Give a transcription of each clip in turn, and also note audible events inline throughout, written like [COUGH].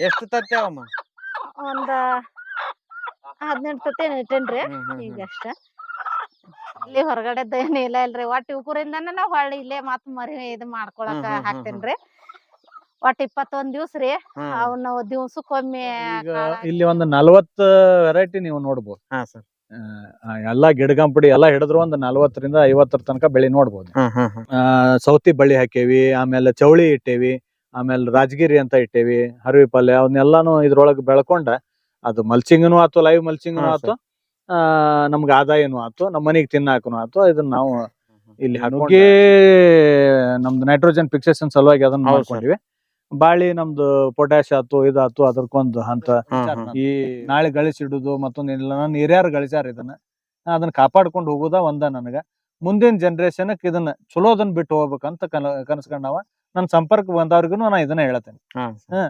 ಎಷ್ಟು ತತ್ತಿ ಅಮ್ಮ ಒಂದ ಹದಿನೆಂಟು ತತ್ತಿ ಇಟ್ಟೇನ್ರಿ. ಈಗ ಅಷ್ಟ. ಇಲ್ಲಿ ಹೊರಗಡೆ ಏನ್ ಇಲ್ಲ ಇಲ್ರಿ. ಒಟ್ಟ ಇವ್ಕೂರಿಂದನ ನಾವ್ ಹೊಳ್ಳಿ ಇಲ್ಲೇ ಮತ್ ಮರಿ ಇದು ಮಾಡ್ಕೊಳಕ ಹಾಕ್ತೇನ್ರಿ. ಒಟ್ಟ ಇಪ್ಪತ್ತೊಂದ್ ದಿವ್ಸ ರೀ. ಅವನ್ನ ಅವ್ನ ದಿವ್ಸಕ್ಕೊಮ್ಮೆ ಈಗ ಇಲ್ಲಿ ಒಂದು ನಲವತ್ತು ವೆರೈಟಿ ನೀವು ನೋಡ್ಬೋದು. ಹಾ ಸರ್. ಎಲ್ಲಾ ಗಿಡಗಂಪಡಿ ಎಲ್ಲಾ ಹಿಡಿದ್ರು ಒಂದ್ ನಲವತ್ತರಿಂದ ಐವತ್ತರ ತನಕ ಬೆಳಿ ನೋಡ್ಬೋದು. ಸೌತಿ ಬಳ್ಳಿ ಹಾಕೇವಿ ಆಮೇಲೆ ಚೌಳಿ ಇಟ್ಟೇವಿ. ಆಮೇಲೆ ರಾಜಗಿರಿ ಅಂತ ಇಟ್ಟೇವಿ ಹರವಿ ಪಲ್ಯ ಅವನ್ನೆಲ್ಲಾನು ಇದ್ರೊಳಗೆ ಬೆಳ್ಕೊಂಡ ಅದು ಮಲ್ಚಿಂಗ್ನು ಆತು ಲೈವ್ ಮಲ್ಚಿಂಗ್ನು ಆತು ಆ, ನಮ್ಗೆ ಆದಾಯನು ಆತು ನಮ್ಮ ಮನೆಗೆ ತಿನ್ನಾಕನು ಆತು ಇದನ್ನ ನಾವು ಇಲ್ಲಿ ನುಗ್ಗೆ ನಮ್ದು ನೈಟ್ರೋಜನ್ ಫಿಕ್ಸೇಷನ್ ಸಲುವಾಗಿ ಅದನ್ನ ಮಾಡ್ಕೊಂಡಿವಿ. ಬಾಳಿ ನಮ್ದು ಪೊಟ್ಯಾಶ್ ಆತು ಇದಾತು ಅದಕ್ಕೊಂದು ಹಂತ. ಈ ನಾಳೆ ಗಳಿಸಿಡುದು ಮತ್ತೊಂದು ಇಲ್ಲ ನನ್ನ ಹಿರಿಯರು ಗಳಿಸ್ಯಾರ ಇದನ್ನ. ಅದನ್ನ ಕಾಪಾಡ್ಕೊಂಡು ಹೋಗುದ ಒಂದ ನನಗ. ಮುಂದಿನ ಜನರೇಷನ್ ಇದನ್ನ ಚಲೋದನ್ನ ಬಿಟ್ಟು ಹೋಗ್ಬೇಕಂತ ಕನ ಕನಸ್ಕೊಂಡವ. ನನ್ನ ಸಂಪರ್ಕ ಬಂದವ್ರಿಗೂ ನಾನು ಇದನ್ನ ಹೇಳ್ತೇನೆ ಹಾ,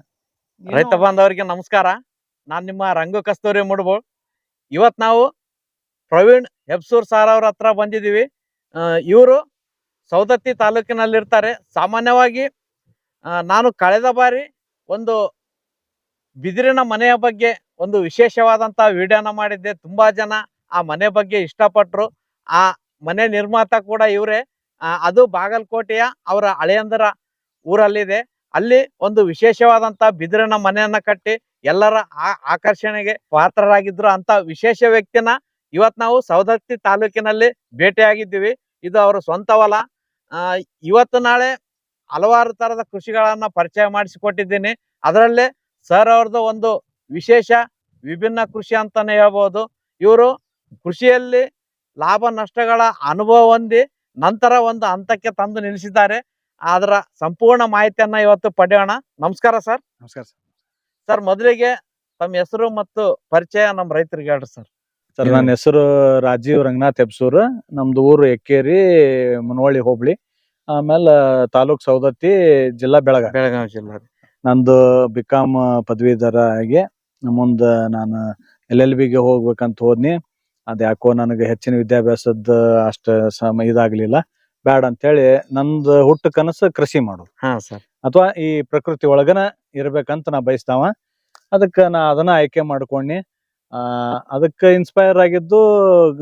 ರೈತ ಬಾಂಧವರಿಗೆ ನಮಸ್ಕಾರ. ನಾನ್ ನಿಮ್ಮ ರಂಗು ಕಸ್ತೂರಿ ಮುಡ್ಬೋಳ್ ಇವತ್ ನಾವು ಪ್ರವೀಣ್ ಹೆಬ್ಸೂರ್ ಸಾರ್ ಅವ್ರ ಹತ್ರ ಬಂದಿದೀವಿ ಇವರು ಸೌದತ್ತಿ ತಾಲೂಕಿನಲ್ಲಿರ್ತಾರೆ. ಸಾಮಾನ್ಯವಾಗಿ ನಾನು ಕಳೆದ ಬಾರಿ ಒಂದು ಬಿದಿರಿನ ಮನೆಯ ಬಗ್ಗೆ ಒಂದು ವಿಶೇಷವಾದಂತ ವಿಡಿಯೋನ ಮಾಡಿದ್ದೆ. ತುಂಬಾ ಜನ ಆ ಮನೆ ಬಗ್ಗೆ ಇಷ್ಟಪಟ್ರು. ಆ ಮನೆ ನಿರ್ಮಾತ ಕೂಡ ಇವರೇ. ಅದು ಬಾಗಲಕೋಟೆಯ ಅವರ ಹಳೆಯಂದರ ಊರಲ್ಲಿದೆ. ಅಲ್ಲಿ ಒಂದು ವಿಶೇಷವಾದಂತ ಬಿದಿರಿನ ಮನೆಯನ್ನ ಕಟ್ಟಿ ಎಲ್ಲರ ಆಕರ್ಷಣೆಗೆ ಪಾತ್ರರಾಗಿದ್ರು ಅಂತ ವಿಶೇಷ ವ್ಯಕ್ತಿನ ಇವತ್ ನಾವು ಸವದತ್ತಿ ತಾಲೂಕಿನಲ್ಲಿ ಭೇಟಿಯಾಗಿದ್ದೀವಿ. ಇದು ಅವರ ಸ್ವಂತ ಹೊಲ. ಇವತ್ತು ನಾಳೆ ಹಲವಾರು ತರದ ಕೃಷಿಗಳನ್ನ ಪರಿಚಯ ಮಾಡಿಸಿಕೊಟ್ಟಿದ್ದೀನಿ. ಅದರಲ್ಲೇ ಸರ್ ಅವ್ರದ್ದು ಒಂದು ವಿಶೇಷ ವಿಭಿನ್ನ ಕೃಷಿ ಅಂತಾನೆ ಹೇಳ್ಬೋದು. ಇವರು ಕೃಷಿಯಲ್ಲಿ ಲಾಭ ನಷ್ಟಗಳ ಅನುಭವ ಹೊಂದಿ ನಂತರ ಒಂದು ಹಂತಕ್ಕೆ ತಂದು ನಿಲ್ಲಿಸಿದ್ದಾರೆ. ಅದರ ಸಂಪೂರ್ಣ ಮಾಹಿತಿಯನ್ನ ಇವತ್ತು ಪಡೆಯೋಣ. ನಮಸ್ಕಾರ ಸರ್. ನಮಸ್ಕಾರ ಸರ್. ಸರ್ ಮೊದಲಿಗೆ ತಮ್ಮ ಹೆಸರು ಮತ್ತು ಪರಿಚಯ ನಮ್ಮ ರೈತರಿಗೆ ಹೇಳ್ರಿ ಸರ್. ಸರ್ ನನ್ನ ಹೆಸರು ರಾಜೀವ್ ರಂಗನಾಥ್ ಹೆಬ್ಸೂರ್ ನಮ್ದು ಊರು ಎಕ್ಕೇರಿ ಮುನವಳ್ಳಿ ಹೋಬಳಿ. ಆಮೇಲೆ ತಾಲೂಕ್ ಸೌದತ್ತಿ ಜಿಲ್ಲಾ ಬೆಳಗಾವಿ ಬೆಳಗಾವಿ ಜಿಲ್ಲೆ. ನಂದು ಬಿ ಕಾಮ್ ಪದವೀಧರ ಆಗಿ ಮುಂದೆ ನಾನು ಎಲ್ ಎಲ್ ಬಿಗೆ ಹೋಗ್ಬೇಕಂತ ಹೋದ್ನಿ. ಅದ್ಯಾಕೋ ನನಗೆ ಹೆಚ್ಚಿನ ವಿದ್ಯಾಭ್ಯಾಸದ ಅಷ್ಟು ಸಮ ಇದಾಗ್ಲಿಲ್ಲ. ಬ್ಯಾಡ ಅಂತೇಳಿ ನಂದು ಹುಟ್ಟು ಕನಸು ಕೃಷಿ ಮಾಡೋದು ಹಾ ಸರ್. ಅಥವಾ ಈ ಪ್ರಕೃತಿ ಒಳಗನ ಇರ್ಬೇಕಂತ ನಾ ಬಯಸ್ತಾವ. ಅದಕ್ಕೆ ನಾ ಅದನ್ನ ಆಯ್ಕೆ ಮಾಡ್ಕೊಂಡಿ ಆ ಅದಕ್ಕೆ ಇನ್ಸ್ಪೈರ್ ಆಗಿದ್ದು